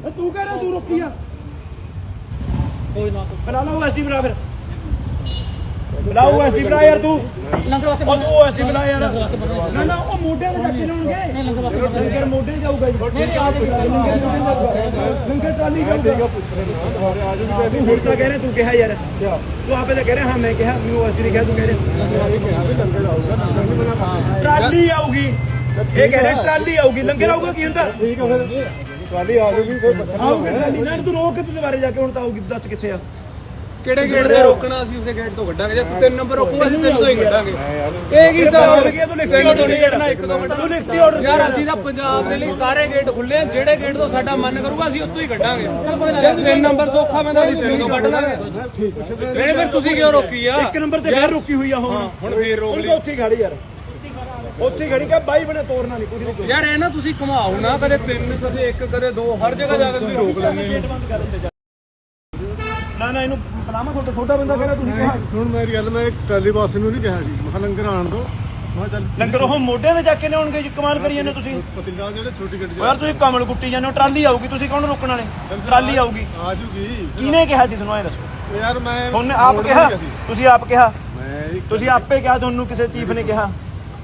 Speaker 1: ਤੇ ਤੂੰ ਕਹਿ ਰਿਹਾ ਤੂੰ ਰੋਕੀ ਯਾਰ।
Speaker 3: ਕੋਈ ਨਾ।
Speaker 1: ਬਣਾ ਲਾ ਉਹ ਐਸਡੀ ਬਣਾ ਫਿਰ। ਬਣਾ ਉਹ ਐਸਡੀ ਬਣਾ ਯਾਰ ਤੂੰ।
Speaker 3: ਲੰਗਰ ਵਾਸਤੇ
Speaker 1: ਉਹ ਤੂੰ ਐਸਡੀ ਬਣਾ ਯਾਰ। ਨਾ ਨਾ ਉਹ ਮੋਢਿਆਂ ਤੇ ਚੱਕ ਕੇ ਲਾਉਣਗੇ।
Speaker 3: ਲੰਗਰ ਵਾਸਤੇ
Speaker 1: ਲੰਗਰ ਮੋਢੇ ਜਾਊਗਾ ਜੀ।
Speaker 3: ਨਹੀਂ ਨਹੀਂ ਆ ਜਾਏਗਾ
Speaker 1: ਲੰਗਰ ਟਰਾਲੀ ਜਾਊਗਾ।
Speaker 2: ਜਾਊਗੀ
Speaker 1: ਤੂੰ ਹੁਣ ਤਾਂ ਕਹਿ ਰਿਹਾ ਤੂੰ ਕਿਹਾ ਯਾਰ। ਤੂੰ ਆਪੇ ਤਾਂ ਕਹਿ ਰਿਹਾ ਹਾਂ ਮੈਂ ਕਿਹਾ ਮੈਨੂੰ ਐਸਡੀ ਨੇ ਕਿਹਾ ਤੂੰ ਕਹਿ ਰਿਹਾ।
Speaker 2: ਨਹੀਂ
Speaker 1: ਟਰਾਲੀ ਆਊਗੀ। ਇਹ ਕਹਿ ਰਿਹਾ ਟਰਾਲੀ ਆਊਗੀ। ਲੰਗਰ ਆਊਗਾ ਕੀ ਹੁੰਦਾ?
Speaker 2: ਠੀਕ ਹੈ ਫਿਰ। ਟਰਾਲੀ ਆ ਜਾਊਗੀ ਫਿਰ ਪੁੱਛਣਾ।
Speaker 1: ਆਊਗੀ ਟਰਾਲੀ। ਨਾ ਤੂੰ ਰੋਕ ਕੇ ਤੂੰ ਦੁਬਾਰੇ ਜਾ ਕੇ ਹੁਣ ਤਾਂ ਆਊਗੀ ਦੱਸ ਕਿੱਥੇ ਆ।
Speaker 5: ਕਿਹੜੇ ਗੇਟ ਤੇ ਰੋਕਣਾ ਅਸੀਂ ਉਸੇ ਗੇਟ ਤੋਂ ਕੱਢਾਂਗੇ ਜੇ ਤੂੰ ਤਿੰਨ ਨੰਬਰ ਰੋਕੂਗਾ ਅਸੀਂ ਤਿੰਨ ਤੋਂ ਹੀ ਕੱਢਾਂਗੇ।
Speaker 2: ਮੈਂ
Speaker 5: ਇਹ ਕੀ ਹਿਸਾਬ
Speaker 1: ਹੋ? ਗਿਆ ਤੂੰ ਲਿਖਤੀ ਆਰਡਰ ਨਹੀਂ ਕਰਨਾ ਇੱਕ ਦੋ ਮਿੰਟ ਤੂੰ ਲਿਖਤੀ ਆਰਡਰ
Speaker 5: ਯਾਰ ਅਸੀਂ ਤਾਂ ਪੰਜਾਬ ਦੇ ਲਈ ਸਾਰੇ ਗੇਟ ਖੁੱਲੇ ਆ ਜਿਹੜੇ ਗੇਟ ਤੋਂ ਸਾਡਾ ਮਨ ਕਰੂਗਾ ਅਸੀਂ ਉੱਥੋਂ ਹੀ ਕੱਢਾਂਗੇ। ਜੇ ਤਿੰਨ ਨੰਬਰ ਸੌਖਾ ਪੈਂਦਾ ਅਸੀਂ ਤਿੰਨ ਤੋਂ ਕੱਢ ਲਾਂਗੇ। ਨਹੀਂ ਫਿਰ ਤੁਸੀਂ ਕਿਉਂ ਰੋਕੀ ਆ?
Speaker 1: ਇੱਕ ਨੰਬਰ ਤੇ ਫੇਰ ਰੁਕੀ ਹੋਈ ਆ ਹੁਣ।
Speaker 5: ਹੁਣ ਫੇਰ ਰੋਕ ਲਈ।
Speaker 1: ਤਾਂ ਉੱਥੇ ਖੜੀ ਯਾਰ। ਉੱਥੇ ਖੜੀ ਕਾ ਬਾਈ ਬਣੇ ਤੋੜਨਾ ਨਹੀਂ ਕੁਝ ਨਹੀਂ
Speaker 5: ਯਾਰ ਇਹ ਨਾ ਤੁਸੀਂ ਘੁਮਾਓ ਨਾ ਕਦੇ ਤਿੰਨ ਕਦੇ ਇੱਕ ਕਦੇ ਦੋ ਹਰ ਜਗ੍ਹਾ ਜਾ ਕੇ ਤੁਸੀਂ ਰੋਕ ਲੈਂਦੇ ਹੋ।
Speaker 1: ਨਾ ਨਾ ਇਹਨੂੰ ਬੁਲਾਵਾ ਤੁਹਾਡਾ ਛੋਟਾ ਬੰਦਾ ਕਹਿੰਦਾ ਤੁਸੀਂ ਕਿਹਾ
Speaker 2: ਸੁਣ ਮੇਰੀ ਗੱਲ ਮੈਂ ਟਰਾਲੀ ਬਾਸ ਨੂੰ ਨਹੀਂ ਕਿਹਾ ਜੀ। ਮੈਂ ਕਿਹਾ ਲੰਗਰ ਆਣ ਦੋ ਮੈਂ ਕਿਹਾ ਚੱਲ
Speaker 1: ਲੰਗਰ ਉਹ ਮੋਢਿਆਂ ਤੇ ਜਾ ਕੇ ਲਿਆਉਣਗੇ ਜੀ ਕਮਾਲ ਕਰੀ ਜਾਂਦੇ ਤੁਸੀਂ।
Speaker 2: ਪਤਿੰਗਾ ਜਿਹੜੇ ਛੋਟੀ ਗੱਡੀ
Speaker 1: ਯਾਰ ਤੁਸੀਂ ਕਮਲ ਕੁੱਟੀ ਜਾਂਦੇ ਹੋ ਟਰਾਲੀ ਆਊਗੀ ਤੁਸੀਂ ਕੌਣ ਰੋਕਣ ਵਾਲੇ? ਟਰਾਲੀ ਆਊਗੀ।
Speaker 2: ਆ ਜੂਗੀ।
Speaker 1: ਕਿਹਨੇ ਕਿਹਾ ਸੀ ਤੁਹਾਨੂੰ ਇਹ ਦੱਸੋ?
Speaker 2: ਯਾਰ ਮੈਂ
Speaker 1: ਤੁਹਾਨੂੰ ਆਪ ਕਿਹਾ? ਤੁਸੀਂ ਆਪ ਕਿਹਾ?
Speaker 2: ਮੈਂ ਇੱਕ-
Speaker 1: ਤੁਸੀਂ ਆਪੇ ਕਿਹਾ ਤੁਹਾਨੂੰ ਕਿਸੇ ਚੀਫ ਨੇ ਕਿਹਾ?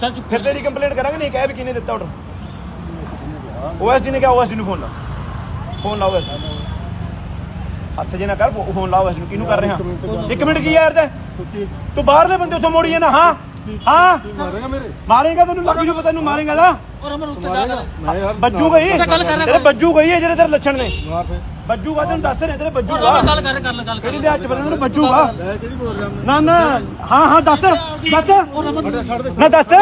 Speaker 3: ਚੱਲ ਚੁੱਪ
Speaker 1: ਫਿਰ ਤੇਰੀ ਕੰਪਲੇਂਟ ਕਰਾਂਗੇ ਨਹੀਂ ਕਹਿ ਵੀ ਕਿਹਨੇ ਦਿੱਤਾ ਆਰਡਰ ਓਐਸਡੀ ਨੇ ਕਿਹਾ ਓਐਸਡੀ ਨੂੰ ਫੋਨ ਲਾ। ਫੋਨ ਲਾ ਓਐਸਡੀ ਹੱਥ ਜੇ ਨਾ ਕਰ ਫੋਨ ਲਾ ਓਐਸਡੀ ਨੂੰ। ਕਿਹਨੂੰ ਕਰ ਰਿਹਾ? ਇੱਕ ਮਿੰਟ ਕੀ ਯਾਰ ਤੇ?
Speaker 2: ਤੁਸੀਂ
Speaker 1: ਤੂੰ ਬਾਹਰਲੇ ਬੰਦੇ ਉੱਥੋਂ ਮੋੜੀ ਜਾਂਦਾ ਹਾਂ? ਹਾਂ?
Speaker 2: ਮਾਰੇਗਾ ਮੇਰੇ?
Speaker 1: ਮਾਰੇਗਾ ਤੈਨੂੰ ਲੱਗ ਜੂ ਪਤਾ ਤੈਨੂੰ ਮਾਰੇਗਾ ਨਾ
Speaker 3: ਔਰ ਅਮਰ ਉੱਤੇ ਜਾ ਕਰ।
Speaker 2: ਮੈਂ ਯਾਰ
Speaker 1: ਬੱਜੂ ਗਈ? ਤੇਰੇ ਬੱਜੂ ਗਈ ਹੈ ਜਿਹੜੇ ਤੇਰੇ ਲੱਛਣ ਨੇ।
Speaker 2: ਮਾਰ ਫੇ
Speaker 1: ਬੱਜੂਗਾ ਤੈਨੂੰ ਦੱਸ ਰਹੇ ਤੇਰੇ ਬੱਜੂਗਾ
Speaker 3: ਗੱਲ ਕਰ ਗੱਲ
Speaker 1: ਕਿਹੜੀ
Speaker 3: ਕਰ।
Speaker 1: ਦੇ ਹੱਥ ਬੰਨਣ ਨੂੰ ਬੱਜੂਗਾ
Speaker 2: ਕਿਹੜੀ ਬੋਲ ਰਿਹਾ
Speaker 1: ਨਾ ਨਾ ਹਾਂ ਹਾਂ ਦੱਸ ਦੱਸ। ਨਾ ਦੱਸ।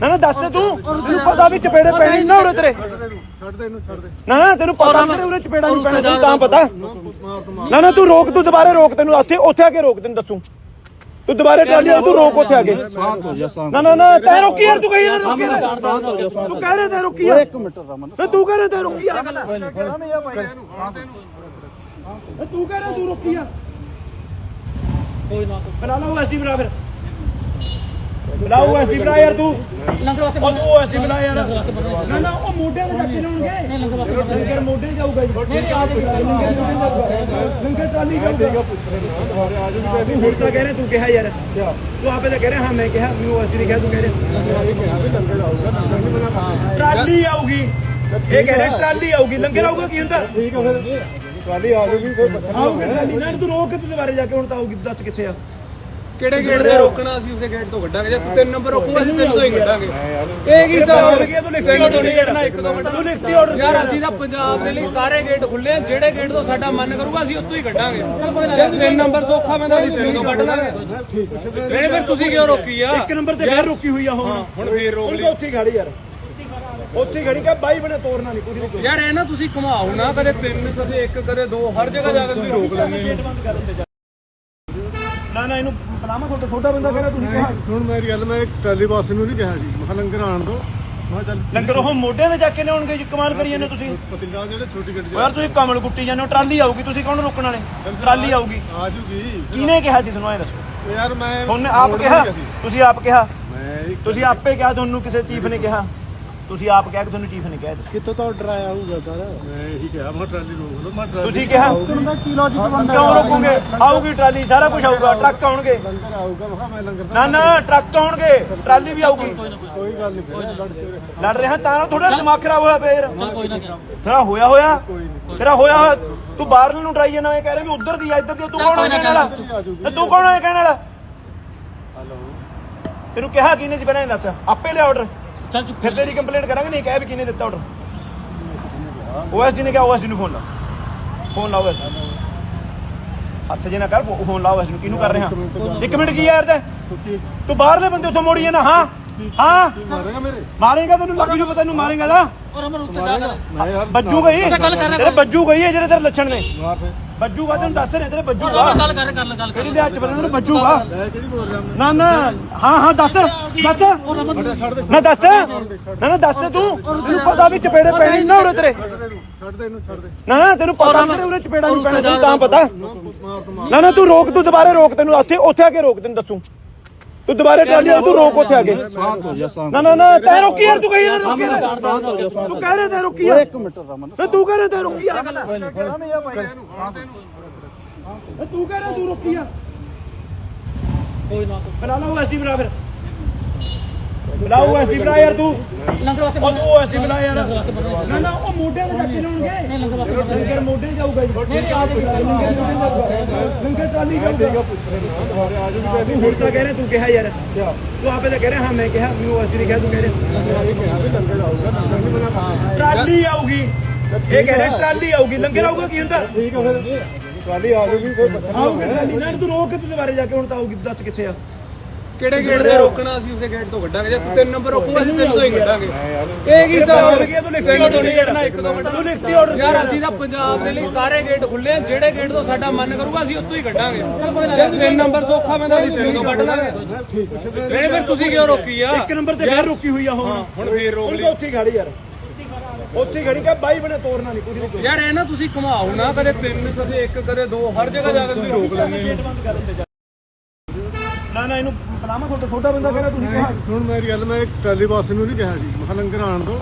Speaker 1: ਨਾ ਨਾ ਦੱਸ ਤੂੰ। ਤੈਨੂੰ ਪਤਾ ਵੀ ਚਪੇੜੇ ਪੈਣੇ ਨਾ ਉਰੇ ਤੇਰੇ।
Speaker 2: ਛੱਡ ਦੇ ਇਹਨੂੰ ਛੱਡ ਦੇ।
Speaker 1: ਨਾ ਨਾ ਤੈਨੂੰ ਪਤਾ ਤੇਰੇ ਉਰੇ ਚਪੇੜਾ ਨਹੀਂ ਪੈਣਾ ਤੈਨੂੰ ਤਾਂ ਪਤਾ।
Speaker 2: ਮਾਰ ਮਾਰ।
Speaker 1: ਨਾ ਨਾ ਤੂੰ ਰੋਕ ਤੂੰ ਦੁਬਾਰੇ ਰੋਕ ਤੈਨੂੰ ਉੱਥੇ ਉੱਥੇ ਆ ਕੇ ਰੋਕ ਤੈਨੂੰ ਦੱਸੂ। ਤੂੰ ਦੁਬਾਰੇ ਟਰਾਲੀ ਵਾਲਾ ਤੂੰ ਰੋਕ ਉੱਥੇ ਆ ਕੇ।
Speaker 4: ਸ਼ਾਂਤ ਹੋ ਜਾ ਸ਼ਾਂਤ
Speaker 1: ਨਾ ਨਾ ਨਾ ਤੈ ਰੋਕੀ ਯਾਰ ਤੂੰ ਕਹੀ ਯਾਰ ਰੋਕੀ। ਯਾਰ।
Speaker 4: ਸ਼ਾਂਤ ਹੋ ਜਾ ਸ਼ਾਂਤ
Speaker 1: ਤੂੰ ਕਹਿ ਰਿਹਾ ਤੈ ਰੋਕੀ ਯਾਰ।
Speaker 4: ਇੱਕ ਮਿੰਟ ਰਮਨ।
Speaker 1: ਤੇ ਤੂੰ ਕਹਿ ਰਿਹਾ ਤੈ ਰੋਕੀ ਯਾਰ। ਤੇ ਤੂੰ ਕਹਿ ਰਿਹਾ ਤੂੰ ਰੋਕੀ ਯਾਰ।
Speaker 3: ਕੋਈ ਨਾ।
Speaker 1: ਬਣਾ ਲਾ ਉਹ ਐਸਡੀ ਬਣਾ ਫਿਰ। ਬਣਾ ਉਹ ਐਸਡੀ ਬਣਾ ਯਾਰ ਤੂੰ।
Speaker 3: ਲੰਗਰ ਵਾਸਤੇ
Speaker 1: ਉਹ ਤੂੰ ਐਸਡੀ ਬਣਾ ਯਾਰ। ਨਾ ਨਾ ਉਹ ਮੋਢਿਆਂ ਤੇ ਚੱਕੇ ਲਾਉਣਗੇ।
Speaker 3: ਲੰਗਰ ਵਾਸਤੇ
Speaker 1: ਲੰਗਰ ਮੋਢੇ ਜਾਊਗਾ ਜੀ।
Speaker 3: ਨਹੀਂ ਆ
Speaker 1: ਲੰਗਰ ਟਰਾਲੀ ਜਾਊਗਾ।
Speaker 2: ਦੁਬਾਰੇ ਆ ਜਾਊਗੀ।
Speaker 1: ਤੂੰ ਹੁਣ ਤਾਂ ਕਹਿ ਰਿਹਾ ਤੂੰ ਕਿਹਾ ਯਾਰ। ਤੂੰ ਆਪੇ ਤਾਂ ਕਹਿ ਰਿਹਾ ਹਾਂ ਮੈਂ ਕਿਹਾ ਮੈਨੂੰ ਨੇ ਕਿਹਾ ਤੂੰ ਕਹਿ ਟਰਾਲੀ ਆਊਗੀ। ਇਹ ਕਹਿ ਰਿਹਾ ਟਰਾਲੀ ਆਊਗੀ। ਲੰਗਰ ਆਊਗਾ ਕੀ ਹੁੰਦਾ?
Speaker 2: ਠੀਕ ਹੈ ਫਿਰ। ਟਰਾਲੀ ਆ ਫਿਰ ਪੁੱਛਣਾ।
Speaker 1: ਆਊਗੀ ਟਰਾਲੀ। ਨਾ ਤੂੰ ਰੋਕ ਕੇ ਤੂੰ ਦੁਬਾਰੇ ਜਾ ਕੇ ਹੁਣ ਤਾਂ ਆਊਗੀ ਦੱਸ ਕਿੱਥੇ ਆ।
Speaker 5: ਕਿਹੜੇ ਗੇਟ ਤੇ ਰੋਕਣਾ ਅਸੀਂ ਉਸੇ ਗੇਟ ਤੋਂ ਕੱਢਾਂਗੇ ਜੇ ਤੂੰ ਤਿੰਨ ਨੰਬਰ ਰੋਕੂਗਾ ਅਸੀਂ ਤਿੰਨ ਤੋਂ ਹੀ ਕੱਢਾਂਗੇ। ਇਹ ਕੀ ਹਿਸਾਬ
Speaker 1: ਹੋ? ਗਿਆ ਤੂੰ ਲਿਖਤੀ ਆਰਡਰ ਨਹੀਂ ਕਰਨਾ ਇੱਕ ਦੋ ਮਿੰਟ। ਤੂੰ ਲਿਖਤੀ ਆਰਡਰ
Speaker 5: ਯਾਰ ਅਸੀਂ ਤਾਂ ਪੰਜਾਬ ਦੇ ਲਈ ਸਾਰੇ ਗੇਟ ਖੁੱਲੇ ਆ ਜਿਹੜੇ ਗੇਟ ਤੋਂ ਸਾਡਾ ਮਨ ਕਰੂਗਾ ਅਸੀਂ ਉੱਥੋਂ ਹੀ ਕੱਢਾਂਗੇ। ਜੇ ਤਿੰਨ ਨੰਬਰ ਸੌਖਾ ਪੈਂਦਾ ਅਸੀਂ ਤਿੰਨ ਤੋਂ ਕੱਢ ਲਾਂਗੇ। ਨਹੀਂ ਫਿਰ ਤੁਸੀਂ ਕਿਉਂ ਰੋਕੀ ਆ?
Speaker 1: ਇੱਕ ਨੰਬਰ ਤੇ ਫੇਰ ਰੁਕੀ ਹੋਈ ਆ ਹੁਣ।
Speaker 5: ਹੁਣ ਫੇਰ ਰੋਕ ਲਈ।
Speaker 1: ਤਾਂ ਉੱਥੇ ਖੜੀ ਯਾਰ। ਉੱਥੇ ਖੜੀ ਕਾ ਬਾਈ ਬਣੇ ਤੋੜਨਾ ਨਹੀਂ ਕੁਝ ਨਹੀਂ
Speaker 5: ਯਾਰ ਇਹ ਨਾ ਤੁਸੀਂ ਘੁਮਾਓ ਨਾ ਕਦੇ ਤਿੰਨ ਕਦੇ ਇੱਕ ਕਦੇ ਦੋ ਹਰ ਜਗ੍ਹਾ ਜਾ ਕੇ ਤੁਸੀਂ ਰੋਕ ਲੈਂਦੇ ਹੋ।
Speaker 1: ਨਾ ਨਾ ਇਹਨੂੰ ਬੁਲਾਵਾ ਤੁਹਾਡਾ ਛੋਟਾ ਬੰਦਾ ਕਹਿੰਦਾ ਤੁਸੀਂ ਕਿਹਾ।
Speaker 2: ਸੁਣ ਮੇਰੀ ਗੱਲ ਮੈਂ ਟਰਾਲੀ ਬਾਸ ਨੂੰ ਨਹੀਂ ਕਿਹਾ ਜੀ। ਮੈਂ ਕਿਹਾ ਲੰਗਰ ਆਣ ਦੋ। ਮੈਂ ਕਿਹਾ ਚੱਲ
Speaker 1: ਲੰਗਰ ਉਹ ਮੋਢਿਆਂ ਤੇ ਜਾ ਕੇ ਲਿਆਉਣਗੇ ਜੀ ਕਮਾਲ ਕਰੀ ਜਾਂਦੇ ਤੁਸੀਂ।
Speaker 2: ਪਤਿੰਗਾ ਜਿਹੜੇ ਛੋਟੀ ਗੱਡੀ
Speaker 1: ਉਹ ਯਾਰ ਤੁਸੀਂ ਕਮਲ ਕੁੱਟੀ ਜਾਂਦੇ ਹੋ ਟਰਾਲੀ ਆਊਗੀ ਤੁਸੀਂ ਕੌਣ ਰੋਕਣ ਵਾਲੇ? ਟਰਾਲੀ ਆਊਗੀ।
Speaker 2: ਆ ਜੂਗੀ।
Speaker 1: ਕਿਹਨੇ ਕਿਹਾ ਸੀ ਤੁਹਾਨੂੰ ਐ ਦੱਸੋ?
Speaker 2: ਯਾਰ ਮੈਂ
Speaker 1: ਤੁਹਾਨੂੰ ਆਪ ਕਿਹਾ? ਤੁਸੀਂ ਆਪ ਕਿਹਾ?
Speaker 2: ਮੈਂ ਇੱਕ-
Speaker 1: ਤੁਸੀਂ ਆਪੇ ਕਿਹਾ ਤੁਹਾਨੂੰ ਕਿਸੇ ਚੀਫ ਨੇ ਕਿਹਾ। ਤੁਸੀਂ ਆਪ ਕਹਿ ਕੇ ਤੁਹਾਨੂੰ ਚੀਫ ਨੇ ਕਿਹਾ ਇਹ।
Speaker 4: ਕਿੱਥੋਂ ਤੋਂ ਆਰਡਰ ਆਇਆ ਹੋਊਗਾ ਸਰ?
Speaker 2: ਮੈਂ ਇਹੀ ਕਿਹਾ ਮੈਂ ਟਰਾਲੀ ਰੋਕ ਲਓ ਮੈਂ ਟਰਾਲੀ
Speaker 1: ਤੁਸੀਂ ਕਿਹਾ
Speaker 4: ਦਾ ਕੀ ਲੌਜੀਕ ਬਣਦਾ
Speaker 1: ਕਿਉਂ ਰੋਕੋਗੇ? ਆਊਗੀ ਟਰਾਲੀ ਸਾਰਾ ਕੁਝ ਆਊਗਾ ਟਰੱਕ ਆਉਣਗੇ।
Speaker 2: ਲੰਗਰ ਆਊਗਾ ਮੈਂ ਕਿਹਾ ਮੈਂ ਲੰਗਰ
Speaker 1: ਨਾ ਨਾ ਟਰੱਕ ਆਉਣਗੇ ਟਰਾਲੀ ਵੀ ਆਊਗੀ।
Speaker 2: ਕੋਈ ਗੱਲ ਨਹੀਂ ਫਿਰ ਲੜ ਕੇ ਰੱਖੋ।
Speaker 1: ਲੜ ਰਿਹਾ ਤਾਂ ਥੋੜਾ ਦਿਮਾਗ ਖਰਾਬ ਹੋਇਆ ਫੇਰ।
Speaker 3: ਚੱਲ ਕੋਈ ਨਾ ਕਰ
Speaker 1: ਤੇਰਾ ਹੋਇਆ ਹੋਇਆ? ਤੇਰਾ ਹੋਇਆ ਹੋਇਆ? ਤੂੰ ਬਾਹਰ ਨੂੰ ਟਰਾਈ ਜਾਣਾ ਇਹ ਕਹਿ ਰਿਹਾ ਵੀ ਉਧਰ ਦੀ ਆ ਇੱਧਰ ਦੀ ਆ, ਤੂੰ ਕੌਣ ਹੈ ਕਹਿਣ ਵਾਲਾ? ਤੇ ਤੂੰ ਕੌਣ ਹੈ ਕਹਿਣ ਵਾਲਾ?
Speaker 2: ਹਲੋ।
Speaker 1: ਤੈਨੂੰ ਕਿਹਾ ਕਿਹਨੇ ਸੀ ਪਹਿਲਾਂ ਇਹ ਦੱਸ। ਆਪੇ ਲਿਆ ਆਰਡਰ
Speaker 3: ਚੱਲ ਚੁੱਪ
Speaker 1: ਫਿਰ ਤੇਰੀ ਕੰਪਲੇਂਟ ਕਰਾਂਗੇ ਨਹੀਂ ਕਹਿ ਵੀ ਕਿਹਨੇ ਦਿੱਤਾ ਆਰਡਰ ਓਐਸਡੀ ਨੇ ਕਿਹਾ ਓਐਸਡੀ ਨੂੰ ਫੋਨ ਲਾ। ਫੋਨ ਲਾ ਓਐਸਡੀ ਹੱਥ ਜੇ ਨਾ ਕਰ ਫੋਨ ਲਾ ਓਐਸਡੀ ਨੂੰ। ਕਿਹਨੂੰ ਕਰ ਰਿਹਾ? ਇੱਕ ਮਿੰਟ ਕੀ ਯਾਰ ਤੇ?
Speaker 2: ਤੁਸੀਂ
Speaker 1: ਤੂੰ ਬਾਹਰਲੇ ਬੰਦੇ ਉੱਥੋਂ ਮੋੜੀ ਜਾਂਦਾ ਹਾਂ? ਹਾਂ?
Speaker 2: ਮਾਰੇਗਾ ਮੇਰੇ?
Speaker 1: ਮਾਰੇਗਾ ਤੈਨੂੰ ਲੱਗ ਜੂ ਪਤਾ ਤੈਨੂੰ ਮਾਰੇਗਾ ਨਾ
Speaker 3: ਔਰ ਅਮਰ ਉੱਤੇ ਜਾ ਕਰ।
Speaker 2: ਮੈਂ ਯਾਰ
Speaker 1: ਬੱਜੂ ਗਈ?
Speaker 3: ਤਾਂ ਗੱਲ ਕਰ ਰਿਹਾ
Speaker 1: ਤੇਰੇ ਬੱਜੂ ਗਈ ਹੈ ਜਿਹੜੇ ਤੇਰੇ ਲੱਛਣ ਨੇ।
Speaker 2: ਮਾਰ ਫੇ
Speaker 1: ਬੱਜੂਗਾ ਤੈਨੂੰ ਦੱਸ ਰਹੇ ਤੇਰੇ ਬੱਜੂਗਾ
Speaker 3: ਗੱਲ ਕਰ ਗੱਲ
Speaker 1: ਕਿਹੜੀ
Speaker 3: ਕਰ
Speaker 1: ਦੇ ਹੱਥ ਬੰਨਣ ਨੂੰ ਬੱਜੂਗਾ
Speaker 2: ਕਿਹੜੀ ਬੋਲ ਰਿਹਾ ਮੈਂ?
Speaker 1: ਨਾ ਨਾ ਹਾਂ ਹਾਂ ਦੱਸ ਦੱਸ। ਨਾ ਦੱਸ। ਨਾ ਨਾ ਦੱਸ ਤੂੰ। ਤੈਨੂੰ ਪਤਾ ਵੀ ਚਪੇੜੇ ਪੈਣੇ ਨਾ ਉਰੇ ਤੇਰੇ।
Speaker 2: ਛੱਡ ਦੇ ਇਹਨੂੰ ਛੱਡ ਦੇ ਇਹਨੂੰ ਛੱਡ ਦੇ।
Speaker 1: ਨਾ ਨਾ ਤੈਨੂੰ ਪਤਾ ਤੇਰੇ ਉਰੇ ਚਪੇੜਾ ਨਹੀਂ ਪੈਣਾ ਤੈਨੂੰ ਤਾਂ ਪਤਾ।
Speaker 2: ਮਾਰ ਮਾਰ।
Speaker 1: ਨਾ ਨਾ ਤੂੰ ਰੋਕ ਤੂੰ ਦੁਬਾਰੇ ਰੋਕ ਤੈਨੂੰ ਉੱਥੇ ਉੱਥੇ ਆ ਕੇ ਰੋਕ ਤੈਨੂੰ ਦੱਸੂ। ਤੂੰ ਦੁਬਾਰੇ ਟਰਾਲੀ ਵਾਲਾ ਤੂੰ ਰੋਕ ਉੱਥੇ ਆ ਕੇ।
Speaker 4: ਸ਼ਾਂਤ ਹੋ ਜਾ ਸ਼ਾਂਤ
Speaker 1: ਨਾ ਨਾ ਨਾ ਤੈ ਰੋਕੀ ਯਾਰ ਤੂੰ ਕਹੀ ਯਾਰ ਰੋਕੀ। ਯਾਰ।
Speaker 4: ਸ਼ਾਂਤ ਹੋ ਜਾ ਸ਼ਾਂਤ
Speaker 1: ਤੂੰ ਕਹਿ ਰਿਹਾ ਤੈ ਰੋਕੀ ਯਾਰ।
Speaker 4: ਇੱਕ ਮਿੰਟ ਰਮਨ।
Speaker 1: ਤੇ ਤੂੰ ਕਹਿ ਰਿਹਾ ਤੈ ਰੋਕੀ ਯਾਰ। ਤੇ ਤੂੰ ਕਹਿ ਰਿਹਾ ਤੂੰ ਰੋਕੀ ਯਾਰ।
Speaker 3: ਕੋਈ ਨਾ।
Speaker 1: ਬਣਾ ਲਾ ਉਹ ਐਸਡੀ ਬਣਾ ਫਿਰ। ਬਣਾ ਉਹ ਐਸਡੀ ਬਣਾ ਯਾਰ ਤੂੰ।
Speaker 3: ਲੰਗਰ ਵਾਸਤੇ
Speaker 1: ਉਹ ਤੂੰ ਐਸਡੀ ਬਣਾ ਯਾਰ। ਨਾ ਨਾ ਉਹ ਮੋਢਿਆਂ ਤੇ ਚੱਕੇ ਲਾਉਣਗੇ।
Speaker 3: ਲੰਗਰ ਵਾਸਤੇ
Speaker 1: ਲੰਗਰ ਮੋਢੇ ਜਾਊਗਾ ਜੀ।
Speaker 3: ਨਹੀਂ ਆ
Speaker 1: ਲੰਗਰ ਟਰਾਲੀ ਜਾਊਗਾ।
Speaker 2: ਜਾਊਗੀ
Speaker 1: ਹੁਣ ਤਾਂ ਕਹਿ ਰਿਹਾ ਤੂੰ ਕਿਹਾ ਯਾਰ। ਤੂੰ ਆਪੇ ਤਾਂ ਕਹਿ ਰਿਹਾ ਹਾਂ ਮੈਂ ਕਿਹਾ ਮੈਨੂੰ ਐਸਡੀ ਨੇ ਕਿਹਾ ਤੂੰ ਕਹਿ ਰਿਹਾ।
Speaker 2: ਨਹੀਂ
Speaker 1: ਟਰਾਲੀ ਆਊਗੀ। ਇਹ ਕਹਿ ਰਿਹਾ ਟਰਾਲੀ ਆਊਗੀ। ਲੰਗਰ ਆਊਗਾ ਕੀ ਹੁੰਦਾ?
Speaker 2: ਠੀਕ ਹੈ ਫਿਰ। ਟਰਾਲੀ ਆ ਜਾਊਗੀ ਫਿਰ ਪੁੱਛਣਾ
Speaker 1: ਆਊਗੀ ਟਰਾਲੀ। ਨਾ ਤੂੰ ਰੋਕ ਕੇ ਤੂੰ ਦੁਬਾਰੇ ਜਾ ਕੇ ਹੁਣ ਤਾਂ ਆਊਗੀ ਦੱਸ ਕਿੱਥੇ ਆ।
Speaker 5: ਕਿਹੜੇ ਗੇਟ ਤੇ ਰੋਕਣਾ ਅਸੀਂ ਉਸੇ ਗੇਟ ਤੋਂ ਕੱਢਾਂਗੇ ਜੇ ਤੂੰ ਤਿੰਨ ਨੰਬਰ ਰੋਕੂਗਾ ਅਸੀਂ ਤਿੰਨ ਤੋਂ ਹੀ ਕੱਢਾਂਗੇ। ਇਹ ਕੀ ਹਿਸਾਬ ਹੋ ਗਿਆ ਤੂੰ ਲਿਖਤੀ ਆਰਡਰ ਨਹੀਂ ਕਰਨਾ ਇੱਕ ਦੋ ਮਿੰਟ ਤੂੰ ਲਿਖਤੀ ਆਰਡਰ ਯਾਰ ਅਸੀਂ ਤਾਂ ਪੰਜਾਬ ਦੇ ਲਈ ਸਾਰੇ ਗੇਟ ਖੁੱਲੇ ਆ ਜਿਹੜੇ ਗੇਟ ਤੋਂ ਸਾਡਾ ਮਨ ਕਰੂਗਾ ਅਸੀਂ ਉੱਥੋਂ ਹੀ ਕੱਢਾਂਗੇ। ਜੇ ਤਿੰਨ ਨੰਬਰ ਸੌਖਾ ਪੈਂਦਾ ਅਸੀਂ ਤਿੰਨ ਤੋਂ ਕੱਢ ਲਾਂਗੇ। ਨਹੀਂ ਫਿਰ ਤੁਸੀਂ ਕਿਉਂ ਰੋਕੀ ਆ?
Speaker 1: ਇੱਕ ਨੰਬਰ ਤੇ ਫੇਰ ਰੁਕੀ ਹੋਈ ਆ ਹੁਣ।
Speaker 5: ਹੁਣ ਫੇਰ ਰੋਕ ਲਈ।
Speaker 1: ਤਾਂ ਉੱਥੇ ਖੜੀ ਯਾਰ। ਉੱਥੇ ਖੜੀ ਕਾ ਬਾਈ ਬਣੇ ਤੋੜਨਾ ਨਹੀਂ ਕੁਝ ਨਹੀਂ
Speaker 5: ਯਾਰ ਇਹ ਨਾ ਤੁਸੀਂ ਘੁਮਾਓ ਨਾ ਕਦੇ ਤਿੰਨ ਕਦੇ ਇੱਕ ਕਦੇ ਦੋ ਹਰ ਜਗ੍ਹਾ ਜਾ ਕੇ ਤੁਸੀਂ ਰੋਕ ਲੈਂਦੇ
Speaker 1: ਨਾ ਨਾ ਇਹਨੂੰ ਬੁਲਾਵਾ ਤੁਹਾਡਾ ਛੋਟਾ ਬੰਦਾ ਕਹਿੰਦਾ ਤੁਸੀਂ ਕਿਹਾ।
Speaker 2: ਸੁਣ ਮੇਰੀ ਗੱਲ ਮੈਂ ਟਰਾਲੀ ਬਾਸ ਨੂੰ ਨਹੀਂ ਕਿਹਾ ਜੀ। ਮੈਂ ਕਿਹਾ ਲੰਗਰ ਆਣ ਦੋ।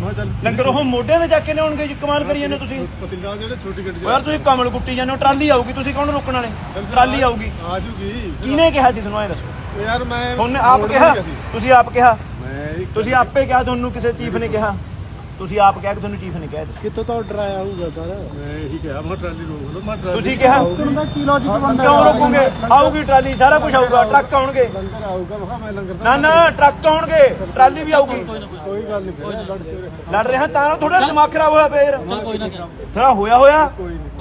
Speaker 2: ਮੈਂ ਕਿਹਾ ਚੱਲ
Speaker 1: ਲੰਗਰ ਉਹ ਮੋਢਿਆਂ ਤੇ ਜਾ ਕੇ ਲਿਆਉਣਗੇ ਜੀ ਕਮਾਲ ਕਰੀ ਜਾਂਦੇ ਤੁਸੀਂ।
Speaker 2: ਪਤਿੰਗਾ ਜਿਹੜੇ ਛੋਟੀ ਗੱਡੀ
Speaker 1: ਯਾਰ ਤੁਸੀਂ ਕਮਲ ਕੁੱਟੀ ਜਾਂਦੇ ਹੋ ਟਰਾਲੀ ਆਊਗੀ ਤੁਸੀਂ ਕੌਣ ਰੋਕਣ ਵਾਲੇ? ਟਰਾਲੀ ਆਊਗੀ।
Speaker 2: ਆ ਜੂਗੀ।
Speaker 1: ਕਿਹਨੇ ਕਿਹਾ ਸੀ ਤੁਹਾਨੂੰ ਐ ਦੱਸੋ?
Speaker 2: ਯਾਰ ਮੈਂ
Speaker 1: ਤੁਹਾਨੂੰ ਆਪ
Speaker 2: ਰੋਡ
Speaker 1: ਕਿਹਾ
Speaker 2: ਨਹੀਂ ਸੀ।
Speaker 1: ਤੁਸੀਂ ਆਪ ਕਿਹਾ।
Speaker 2: ਮੈਂ ਇੱਕ-
Speaker 1: ਤੁਸੀਂ ਆਪੇ ਕਿਹਾ ਤੁਹਾਨੂੰ ਕਿਸੇ ਚੀਫ ਨੇ ਕਿਹਾ। ਤੁਸੀਂ ਆਪ ਕਿਹਾ ਕਿ ਤੁਹਾਨੂੰ ਚੀਫ ਨੇ ਕਿਹਾ
Speaker 4: ਕਿੱਥੋਂ ਤੋਂ ਆਰਡਰ ਆਇਆ ਹੋਊਗਾ ਸਰ?
Speaker 2: ਮੈਂ ਇਹੀ ਕਿਹਾ ਮੈਂ ਟਰਾਲੀ ਰੋਕ ਲਓ ਮੈਂ ਟਰਾਲੀ
Speaker 1: ਤੁਸੀਂ ਕਿਹਾ
Speaker 4: ਦਾ ਕੀ ਲੌਜੀਕ ਬਣਦਾ
Speaker 1: ਕਿਉਂ ਰੋਕੋਗੇ? ਆਊਗੀ ਟਰਾਲੀ ਸਾਰਾ ਕੁਝ ਆਊਗਾ ਟਰੱਕ ਆਉਣਗੇ।
Speaker 2: ਲੰਗਰ ਆਊਗਾ ਮੈਂ ਕਿਹਾ ਮੈਂ ਲੰਗਰ
Speaker 1: ਨਾ ਨਾ ਟਰੱਕ ਆਉਣਗੇ ਟਰਾਲੀ ਵੀ ਆਊਗੀ।
Speaker 2: ਕੋਈ ਗੱਲ ਨਹੀਂ ਫਿਰ ਲੜ ਕੇ ਰੱਖੋ।
Speaker 1: ਲੜ ਰਿਹਾ ਤਾਂ ਥੋੜਾ ਦਿਮਾਗ ਖਰਾਬ ਹੋਇਆ ਫੇਰ।
Speaker 3: ਚੱਲ ਕੋਈ ਨਾ ਕਰ
Speaker 1: ਤੇਰਾ ਹੋਇਆ ਹੋਇਆ?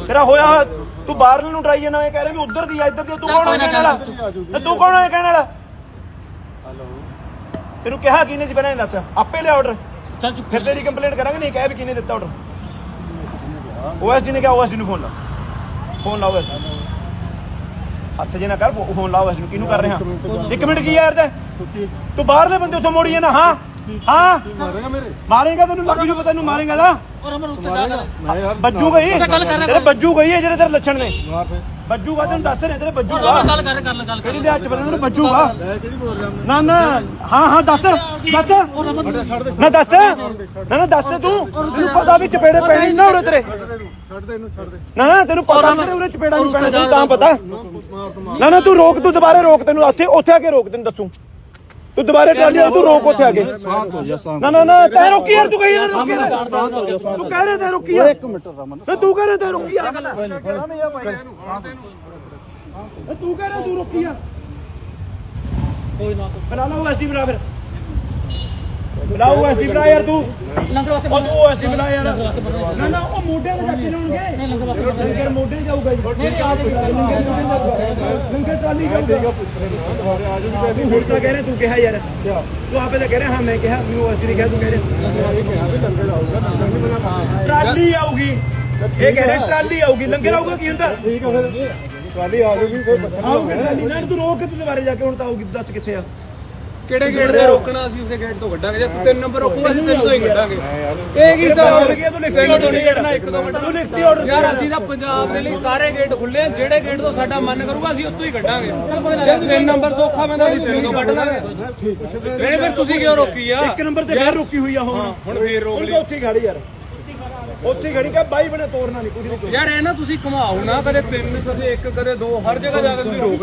Speaker 1: ਤੇਰਾ ਹੋਇਆ ਹੋਇਆ। ਤੂੰ ਬਾਹਰ ਨੂੰ ਟਰਾਈ ਜਾਣਾ ਇਹ ਕਹਿ ਰਿਹਾ ਵੀ ਉਧਰ ਦੀ ਆ ਇੱਧਰ ਦੀ ਆ, ਤੂੰ ਕੌਣ ਹੈ ਕਹਿਣ ਵਾਲਾ? ਤੇ ਤੂੰ ਕੌਣ ਹੈ ਕਹਿਣ ਵਾਲਾ?
Speaker 2: ਹਲੋ।
Speaker 1: ਤੈਨੂੰ ਕਿਹਾ ਕਿਹਨੇ ਸੀ ਪਹਿਲਾਂ ਇਹ ਦੱਸ। ਆਪੇ ਲਿਆ ਆਰਡਰ
Speaker 3: ਚੱਲ ਚੁੱਪ
Speaker 1: ਫਿਰ ਤੇਰੀ ਕੰਪਲੇਂਟ ਕਰਾਂਗੇ ਨਹੀਂ ਕਹਿ ਵੀ ਕਿਹਨੇ ਦਿੱਤਾ ਆਰਡਰ ਓਐਸਡੀ ਨੇ ਕਿਹਾ ਓਐਸਡੀ ਨੂੰ ਫੋਨ ਲਾ। ਫੋਨ ਲਾ ਓਐਸਡੀ ਹੱਥ ਜੇ ਨਾ ਕਰ ਫੋਨ ਲਾ ਓਐਸਡੀ ਨੂੰ। ਕਿਹਨੂੰ ਕਰ ਰਿਹਾ? ਇੱਕ ਮਿੰਟ ਕੀ ਯਾਰ ਤੇ? ਤੂੰ ਬਾਹਰਲੇ ਬੰਦੇ ਉੱਥੋਂ ਮੋੜੀ ਜਾਂਦਾ ਹਾਂ? ਹਾਂ?
Speaker 2: ਮਾਰੇਗਾ ਮੇਰੇ?
Speaker 1: ਮਾਰੇਗਾ ਤੈਨੂੰ ਲੱਗ ਜੂ ਪਤਾ ਤੈਨੂੰ ਮਾਰੇਗਾ ਨਾ
Speaker 3: ਔਰ ਅਮਰ ਉੱਤੇ ਜਾ
Speaker 1: ਬੱਜੂ ਗਈ? ਤੇਰੇ ਬੱਜੂ ਗਈ ਹੈ ਜਿਹੜੇ ਤੇਰੇ ਲੱਛਣ ਨੇ।
Speaker 2: ਮਾਰ ਫੇ
Speaker 1: ਬੱਜੂਗਾ ਤੈਨੂੰ ਦੱਸ ਰਹੇ ਤੇਰੇ ਬੱਜੂਗਾ
Speaker 3: ਗੱਲ ਕਰ ਗੱਲ
Speaker 1: ਕਿਹੜੀ
Speaker 3: ਕਰ
Speaker 1: ਦੇ ਹੱਥ ਬੰਨਣ ਨੂੰ ਬੱਜੂਗਾ
Speaker 2: ਮੈਂ ਕਿਹੜੀ ਬੋਲ ਰਿਹਾ
Speaker 1: ਨਾ ਨਾ ਹਾਂ ਹਾਂ ਦੱਸ ਦੱਸ। ਨਾ ਦੱਸ। ਨਾ ਨਾ ਦੱਸ ਤੂੰ। ਤੈਨੂੰ ਪਤਾ ਵੀ ਚਪੇੜੇ ਪੈਣੇ ਨਾ ਉਰੇ ਤੇਰੇ।
Speaker 2: ਛੱਡ ਦੇ ਇਹਨੂੰ ਛੱਡ ਦੇ
Speaker 1: ਨਾ ਨਾ ਤੈਨੂੰ ਪਤਾ ਤੇਰੇ ਉਰੇ ਚਪੇੜਾ ਨਹੀਂ ਪੈਣਾ ਤੈਨੂੰ ਤਾਂ ਪਤਾ।
Speaker 2: ਮਾਰ ਮਾਰ।
Speaker 1: ਨਾ ਨਾ ਤੂੰ ਰੋਕ ਤੂੰ ਦੁਬਾਰੇ ਰੋਕ ਤੈਨੂੰ ਉੱਥੇ ਉੱਥੇ ਆ ਕੇ ਰੋਕ ਤੈਨੂੰ ਦੱਸੂ। ਤੂੰ ਦੁਬਾਰੇ ਟਰਾਲੀ ਵਾਲਾ ਤੂੰ ਰੋਕ ਉੱਥੇ ਆ ਕੇ।
Speaker 4: ਸ਼ਾਂਤ ਹੋ ਜਾ ਸ਼ਾਂਤ
Speaker 1: ਨਾ ਨਾ ਨਾ ਤੈ ਰੋਕੀ ਯਾਰ ਤੂੰ ਕਹੀ ਯਾਰ ਰੋਕੀ। ਯਾਰ।
Speaker 4: ਸ਼ਾਂਤ ਹੋ ਜਾ ਸ਼ਾਂਤ
Speaker 1: ਤੂੰ ਕਹਿ ਰਿਹਾ ਤੈ ਰੋਕੀ ਯਾਰ।
Speaker 4: ਇੱਕ ਮਿੰਟ ਰਮਨ।
Speaker 1: ਤੇ ਤੂੰ ਕਹਿ ਰਿਹਾ ਤੈ ਰੋਕੀ ਯਾਰ। ਤੇ ਤੂੰ ਕਹਿ ਰਿਹਾ ਤੂੰ ਰੋਕੀ ਯਾਰ।
Speaker 3: ਕੋਈ ਨਾ।
Speaker 1: ਬਣਾ ਲਾ ਉਹ ਐਸਡੀ ਬਣਾ ਫਿਰ। ਉਹ ਐਸਡੀ ਬਣਾ ਯਾਰ ਤੂੰ।
Speaker 3: ਲੰਗਰ ਵਾਸਤੇ
Speaker 1: ਉਹ ਤੂੰ ਐਸਡੀ ਬਣਾ ਯਾਰ। ਨਾ ਨਾ ਉਹ ਮੋਢਿਆਂ ਤੇ ਜਾ ਕੇ ਲਾਉਣਗੇ।
Speaker 3: ਲੰਗਰ ਵਾਸਤੇ
Speaker 1: ਲੰਗਰ ਮੋਢੇ ਜਾਊਗਾ ਜੀ।
Speaker 3: ਨਹੀਂ ਆ
Speaker 1: ਲੰਗਰ ਟਰਾਲੀ ਜਾਊਗਾ। ਹੁਣ ਤਾਂ ਕਹਿ ਰਿਹਾ ਤੂੰ ਕਿਹਾ ਯਾਰ। ਤੂੰ ਆਪੇ ਤਾਂ ਕਹਿ ਰਿਹਾ ਹਾਂ ਮੈਂ ਕਿਹਾ ਮੈਨੂੰ ਐਸਡੀ ਨੇ ਕਿਹਾ ਤੂੰ ਕਹਿ ਰਿਹਾ। ਟਰਾਲੀ ਆਊਗੀ। ਇਹ ਕਹਿ ਰਿਹਾ ਟਰਾਲੀ ਆਊਗੀ। ਲੰਗਰ ਆਊਗਾ ਕੀ ਹੁੰਦਾ?
Speaker 2: ਠੀਕ ਹੈ ਫਿਰ। ਟਰਾਲੀ ਆ ਜੂਗੀ ਫਿਰ ਪੁੱਛਣਾ
Speaker 1: ਆਊਗੀ ਟਰਾਲੀ। ਨਾ ਤੂੰ ਰੋਕ ਕੇ ਤੂੰ ਦੁਬਾਰੇ ਜਾ ਕੇ ਹੁਣ ਤਾਂ ਆਊਗੀ ਦੱਸ ਕਿੱਥੇ ਆ।
Speaker 5: ਕਿਹੜੇ ਗੇਟ ਤੇ ਰੋਕਣਾ ਅਸੀਂ ਉਸੇ ਗੇਟ ਤੋਂ ਕੱਢਾਂਗੇ ਜੇ ਤੂੰ ਤਿੰਨ ਨੰਬਰ ਰੋਕੂਗਾ ਅਸੀਂ ਤਿੰਨ ਤੋਂ ਹੀ ਕੱਢਾਂਗੇ ਇਹ ਕੀ ਹਿਸਾਬ ਹੋ? ਗਿਆ ਤੂੰ ਲਿਖਤੀ ਆਰਡਰ ਨਹੀਂ ਕਰਨਾ ਇੱਕ ਦੋ ਮਿੰਟ।
Speaker 1: ਤੂੰ ਲਿਖਤੀ ਆਰਡਰ
Speaker 5: ਯਾਰ ਅਸੀਂ ਤਾਂ ਪੰਜਾਬ ਦੇ ਲਈ ਸਾਰੇ ਗੇਟ ਖੁੱਲੇ ਆ ਜਿਹੜੇ ਗੇਟ ਤੋਂ ਸਾਡਾ ਮਨ ਕਰੂਗਾ ਅਸੀਂ ਉੱਥੋਂ ਹੀ ਕੱਢਾਂਗੇ। ਜੇ ਤਿੰਨ ਨੰਬਰ ਸੌਖਾ ਪੈਂਦਾ ਅਸੀਂ ਤਿੰਨ ਤੋਂ ਕੱਢ ਲਾਂਗੇ। ਨਹੀਂ ਫਿਰ ਤੁਸੀਂ ਕਿਉਂ ਰੋਕੀ ਆ?
Speaker 1: ਇੱਕ ਨੰਬਰ ਤੇ ਫੇਰ ਰੁਕੀ ਹੋਈ ਆ ਹੁਣ।
Speaker 5: ਹੁਣ ਫੇਰ ਰੋਕ ਲਈ।
Speaker 1: ਤਾਂ ਉੱਥੇ ਖੜੀ ਯਾਰ। ਉੱਥੇ ਖੜੀ ਕਾ ਬਾਈ ਬਣੇ ਤੋੜਨਾ ਨਹੀਂ ਕੁਝ ਨਹੀਂ
Speaker 5: ਯਾਰ ਇਹ ਨਾ ਤੁਸੀਂ ਘੁਮਾਓ ਨਾ ਕਦੇ ਤਿੰਨ ਕਦੇ ਇੱਕ ਕਦੇ ਦੋ ਹਰ ਜਗ੍ਹਾ ਜਾ ਕੇ ਤੁਸੀਂ ਰੋਕ